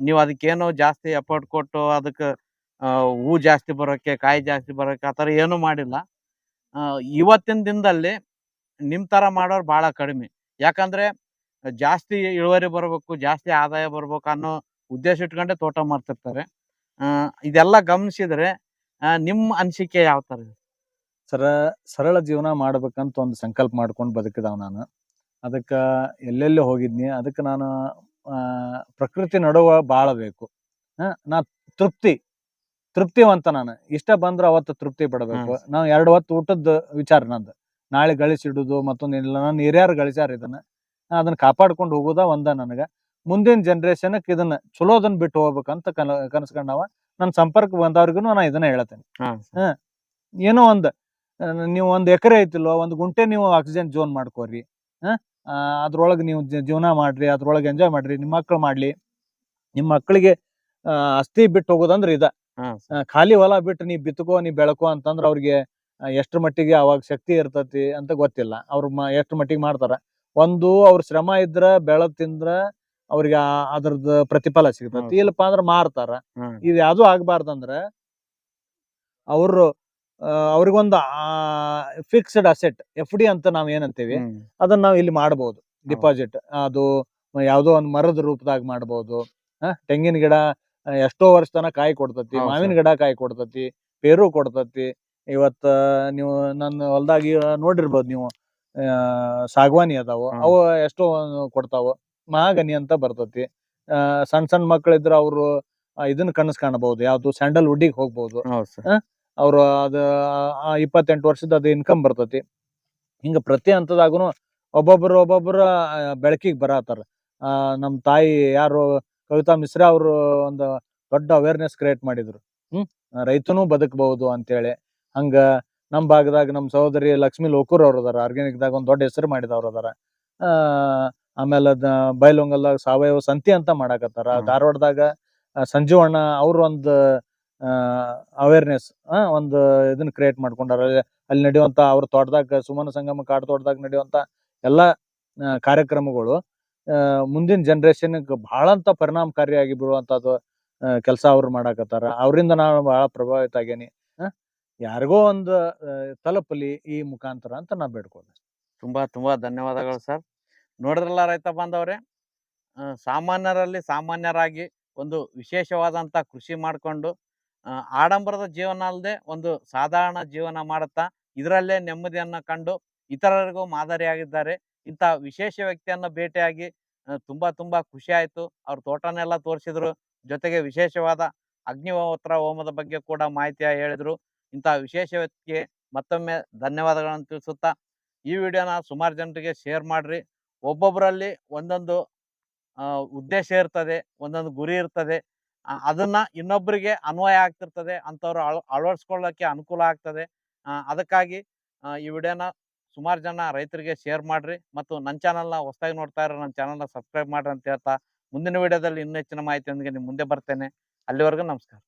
ನೀವು ಅದಕ್ಕೇನು ಜಾಸ್ತಿ ಎಫರ್ಟ್ ಕೊಟ್ಟು ಅದಕ್ಕೆ ಹೂ ಜಾಸ್ತಿ ಬರೋಕ್ಕೆ ಕಾಯಿ ಜಾಸ್ತಿ ಬರೋಕ್ಕೆ ಆ ಥರ ಏನೂ ಮಾಡಿಲ್ಲ. ಇವತ್ತಿನ ದಿನದಲ್ಲಿ ನಿಮ್ಮ ಥರ ಮಾಡೋರು ಭಾಳ ಕಡಿಮೆ. ಯಾಕಂದ್ರೆ ಜಾಸ್ತಿ ಇಳುವರಿ ಬರಬೇಕು ಜಾಸ್ತಿ ಆದಾಯ ಬರ್ಬೇಕು ಅನ್ನೋ ಉದ್ದೇಶ ಇಟ್ಕೊಂಡೆ ತೋಟ ಮಾಡ್ತಿರ್ತಾರೆ. ಆ, ಇದೆಲ್ಲ ಗಮನಿಸಿದ್ರೆ ನಿಮ್ಮ ಅನಿಸಿಕೆ ಯಾವ ತರ? ಸರ ಸರಳ ಜೀವನ ಮಾಡ್ಬೇಕಂತ ಒಂದು ಸಂಕಲ್ಪ ಮಾಡ್ಕೊಂಡು ಬದುಕಿದವ ನಾನು. ಅದಕ್ಕ ಎಲ್ಲೆಲ್ಲಿ ಹೋಗಿದ್ನಿ ಅದಕ್ಕೆ ನಾನು ಆ, ಪ್ರಕೃತಿ ನಡುವ ಬಾಳಬೇಕು ಬೇಕು. ನಾ ತೃಪ್ತಿ ತೃಪ್ತಿವಂತ ನಾನು. ಇಷ್ಟ ಬಂದ್ರೆ ಅವತ್ತು ತೃಪ್ತಿ ಪಡಬೇಕು. ನಾವು ಎರಡು ಹೊತ್ತು ಊಟದ ವಿಚಾರ ನಂದು. ನಾಳೆ ಗಳಿಸಿಡುದು ಮತ್ತೊಂದೇನಿಲ್ಲ ನಾನು ಹಿರಿಯರು ಗಳಿಸ್ಯಾರ ಇದನ್ನ. ಅದನ್ನ ಕಾಪಾಡ್ಕೊಂಡು ಹೋಗೋದ ಒಂದ ನನಗ. ಮುಂದಿನ ಜನರೇಷನ್ಕ್ ಇದನ್ನ ಚಲೋದನ್ನ ಬಿಟ್ಟು ಹೋಗ್ಬೇಕಂತ ಕನ ಕನಸ್ಕೊಂಡವ ನನ್ನ ಸಂಪರ್ಕ ಬಂದವ್ರಿಗೂ ನಾ ಇದನ್ನ ಹೇಳ್ತೇನೆ. ಹಾ, ಏನೋ ಒಂದ್ ನೀವು ಒಂದ್ ಎಕರೆ ಐತಿಲ್ವ ಒಂದ್ ಗುಂಟೆ ನೀವು ಆಕ್ಸಿಜನ್ ಜೋನ್ ಮಾಡ್ಕೋರಿ. ಆ ಅದ್ರೊಳಗೆ ನೀವು ಜೀವನ ಮಾಡ್ರಿ ಅದ್ರೊಳಗೆ ಎಂಜಾಯ್ ಮಾಡ್ರಿ ನಿಮ್ಮ ಮಕ್ಳು ಮಾಡ್ಲಿ. ನಿಮ್ಮ ಮಕ್ಕಳಿಗೆ ಅಸ್ತಿ ಬಿಟ್ಟು ಹೋಗೋದಂದ್ರ ಇದ. ಹಾ. ಖಾಲಿ ಹೊಲ ಬಿಟ್ಟು ನೀ ಬಿತ್ತಕೋ ನೀ ಬೆಳಕೋ ಅಂತಂದ್ರ ಅವ್ರಿಗೆ ಎಷ್ಟರ ಮಟ್ಟಿಗೆ ಅವಾಗ ಶಕ್ತಿ ಇರ್ತತಿ ಅಂತ ಗೊತ್ತಿಲ್ಲ. ಅವ್ರ ಮ ಎಷ್ಟ್ರ ಮಟ್ಟಿಗೆ ಮಾಡ್ತಾರ. ಒಂದು ಅವ್ರ ಶ್ರಮ ಇದ್ರ ಬೆಳದ್ ತಿಂದ್ರ ಅವ್ರಿಗೆ ಅದ್ರದ್ದು ಪ್ರತಿಫಲ ಸಿಗ್ತತಿ. ಇಲ್ಲಪ್ಪ ಅಂದ್ರ ಮಾರ್ತಾರ ಹ್ಮ್. ಇದು ಯಾವ್ದು ಆಗ್ಬಾರ್ದಂದ್ರ ಅವರು ಅವ್ರಿಗೊಂದು ಫಿಕ್ಸ್ಡ್ ಅಸೆಟ್ ಎಫ್ ಡಿ ಅಂತ ನಾವ್ ಏನಂತೀವಿ ಹ್ಮ್. ಅದನ್ನ ನಾವು ಇಲ್ಲಿ ಮಾಡಬಹುದು ಡಿಪಾಸಿಟ್ ಅದು ಯಾವುದೋ ಒಂದು ಮರದ ರೂಪದಾಗ ಮಾಡಬಹುದು ತೆಂಗಿನ ಗಿಡ ಆ, ಎಷ್ಟೋ ವರ್ಷ ತನಕ ಕಾಯಿ ಕೊಡ್ತತಿ ಹೌದ್ ಮಾವಿನ sir. ಗಿಡ ಕಾಯಿ ಕೊಡ್ತತಿ ಪೇರು ಕೊಡ್ತತಿ ಇವತ್ತ ನೀವು ನನ್ನ ಹೊಲ್ದಾಗ ನೋಡಿರ್ಬೋದು ನೀವು ಸಾಗವಾನಿ ಅದಾವ. ಅವ ಎಷ್ಟೋ ಕೊಡ್ತಾವ. ಮಹಾಗನಿ ಅಂತ ಬರ್ತತಿ. ಸಣ್ಣ ಸಣ್ಣ ಮಕ್ಕಳಿದ್ರ ಅವರು ಇದನ್ನ ಕನಸು ಕಾಣಬಹುದು ಯಾವ್ದು ಸ್ಯಾಂಡಲ್ ವುಡ್ಡಿಗೆ ಹೋಗ್ಬಹುದು. ಅವ್ರು ಅದ ಇಪ್ಪತ್ತೆಂಟು ವರ್ಷದ ಅದು ಇನ್ಕಮ್ ಬರ್ತತಿ. ಹಿಂಗ ಪ್ರತಿ ಹಂತದಾಗುನು ಒಬ್ಬೊಬ್ರು ಒಬ್ಬೊಬ್ರ ಬೆಳಕಿಗೆ ಬರತ್ತಾರ ಆ ನಮ್ ತಾಯಿ ಯಾರು ಕವಿತಾ ಮಿಶ್ರಾ ಅವರು ಒಂದು ದೊಡ್ಡ ಅವೇರ್ನೆಸ್ ಕ್ರಿಯೇಟ್ ಮಾಡಿದ್ರು. ಹ್ಮ್ ರೈತನೂ ಬದುಕಬಹುದು ಅಂತೇಳಿ. ಹಂಗ ನಮ್ ಭಾಗದಾಗ ನಮ್ಮ ಸಹೋದರಿ ಲಕ್ಷ್ಮಿ ಲೋಕೂರ್ ಅವ್ರ ಅದಾರ. ಆರ್ಗ್ಯಾನಿಕ್ ದಾಗ ಒಂದ್ ದೊಡ್ಡ ಹೆಸರು ಮಾಡಿದವ್ರು ಅದಾರ. ಆಮೇಲೆ ಅದ ಬೈಲೊಂಗಲ್ದಾಗ ಸಾವಯವ ಸಂತಿ ಅಂತ ಮಾಡಾಕತ್ತಾರ. ಧಾರವಾಡದಾಗ ಸಂಜೀವಣ್ಣ ಅವ್ರ ಒಂದು ಅವೇರ್ನೆಸ್ ಒಂದು ಇದನ್ನ ಕ್ರಿಯೇಟ್ ಮಾಡ್ಕೊಂಡಾರ. ಅಲ್ಲಿ- ನಡೆಯುವಂತ ಅವ್ರ ತೋಟದಾಗ ಸುಮನ ಸಂಗಮ ಕಾಡು ತೋಟದಾಗ ನಡೆಯುವಂತ ಎಲ್ಲಾ ಕಾರ್ಯಕ್ರಮಗಳು ಮುಂದಿನ ಜನರೇಷನ್ ಬಹಳ ಅಂತ ಪರಿಣಾಮಕಾರಿಯಾಗಿ ಬೀಳುವಂತದ್ದು ಕೆಲಸ ಅವ್ರು ಮಾಡಾಕತ್ತಾರ. ಅವರಿಂದ ನಾನು ಬಹಳ ಪ್ರಭಾವಿತ ಆಗೇನಿ. ಯಾರಿಗೋ ಒಂದು ತಲುಪಲಿ ಈ ಮುಖಾಂತರ ಅಂತ ನಾ ಬೇಡ್ಕೊಂಡೆ ತುಂಬಾ ತುಂಬಾ ಧನ್ಯವಾದಗಳು ಸರ್. ನೋಡಿದ್ರಲ್ಲ ರೈತ ಬಾಂಧವ್ರೆ ಸಾಮಾನ್ಯರಲ್ಲಿ ಸಾಮಾನ್ಯರಾಗಿ ಒಂದು ವಿಶೇಷವಾದಂತ ಕೃಷಿ ಮಾಡಿಕೊಂಡು ಆಡಂಬರದ ಜೀವನ ಅಲ್ಲದೆ ಒಂದು ಸಾಧಾರಣ ಜೀವನ ಮಾಡುತ್ತಾ, ಇದರಲ್ಲೇ ನೆಮ್ಮದಿಯನ್ನು ಕಂಡು ಇತರರಿಗೂ ಮಾದರಿಯಾಗಿದ್ದಾರೆ. ಇಂಥ ವಿಶೇಷ ವ್ಯಕ್ತಿಯನ್ನ ಭೇಟಿಯಾಗಿ ತುಂಬಾ ತುಂಬಾ ಖುಷಿ ಆಯ್ತು. ಅವ್ರ ತೋಟನೆಲ್ಲ ತೋರಿಸಿದ್ರು. ಜೊತೆಗೆ ವಿಶೇಷವಾದ ಅಗ್ನಿಹೋತ್ರ ಹೋಮದ ಬಗ್ಗೆ ಕೂಡ ಮಾಹಿತಿ ಹೇಳಿದ್ರು. ಇಂಥ ವಿಶೇಷ ವ್ಯಕ್ತಿಗೆ ಮತ್ತೊಮ್ಮೆ ಧನ್ಯವಾದಗಳನ್ನು ತಿಳಿಸುತ್ತಾ, ಈ ವಿಡಿಯೋನ ಸುಮಾರು ಜನರಿಗೆ ಶೇರ್ ಮಾಡ್ರಿ. ಒಬ್ಬೊಬ್ಬರಲ್ಲಿ ಒಂದೊಂದು ಉದ್ದೇಶ ಇರ್ತದೆ, ಒಂದೊಂದು ಗುರಿ ಇರ್ತದೆ. ಅದನ್ನು ಇನ್ನೊಬ್ಬರಿಗೆ ಅನ್ವಯ ಆಗ್ತಿರ್ತದೆ, ಅಂಥವ್ರು ಅಳ, ಅಳವಡಿಸ್ಕೊಳ್ಳೋಕೆ ಅನುಕೂಲ ಆಗ್ತದೆ. ಅದಕ್ಕಾಗಿ ಈ ವಿಡಿಯೋನ ಸುಮಾರು ಜನ ರೈತರಿಗೆ ಶೇರ್ ಮಾಡಿರಿ ಮತ್ತು ನನ್ನ ಚಾನಲ್ನ ಹೊಸದಾಗಿ ನೋಡ್ತಾ ಇರೋ ನನ್ನ ಚಾನಲ್ನ ಸಬ್ಸ್ಕ್ರೈಬ್ ಮಾಡ್ರಿ ಅಂತ ಹೇಳ್ತಾ, ಮುಂದಿನ ವಿಡಿಯೋದಲ್ಲಿ ಇನ್ನೂ ಹೆಚ್ಚಿನ ಮಾಹಿತಿಯೊಂದಿಗೆ ನಿಮ್ಮ ಮುಂದೆ ಬರ್ತೇನೆ. ಅಲ್ಲಿವರೆಗೂ ನಮಸ್ಕಾರ.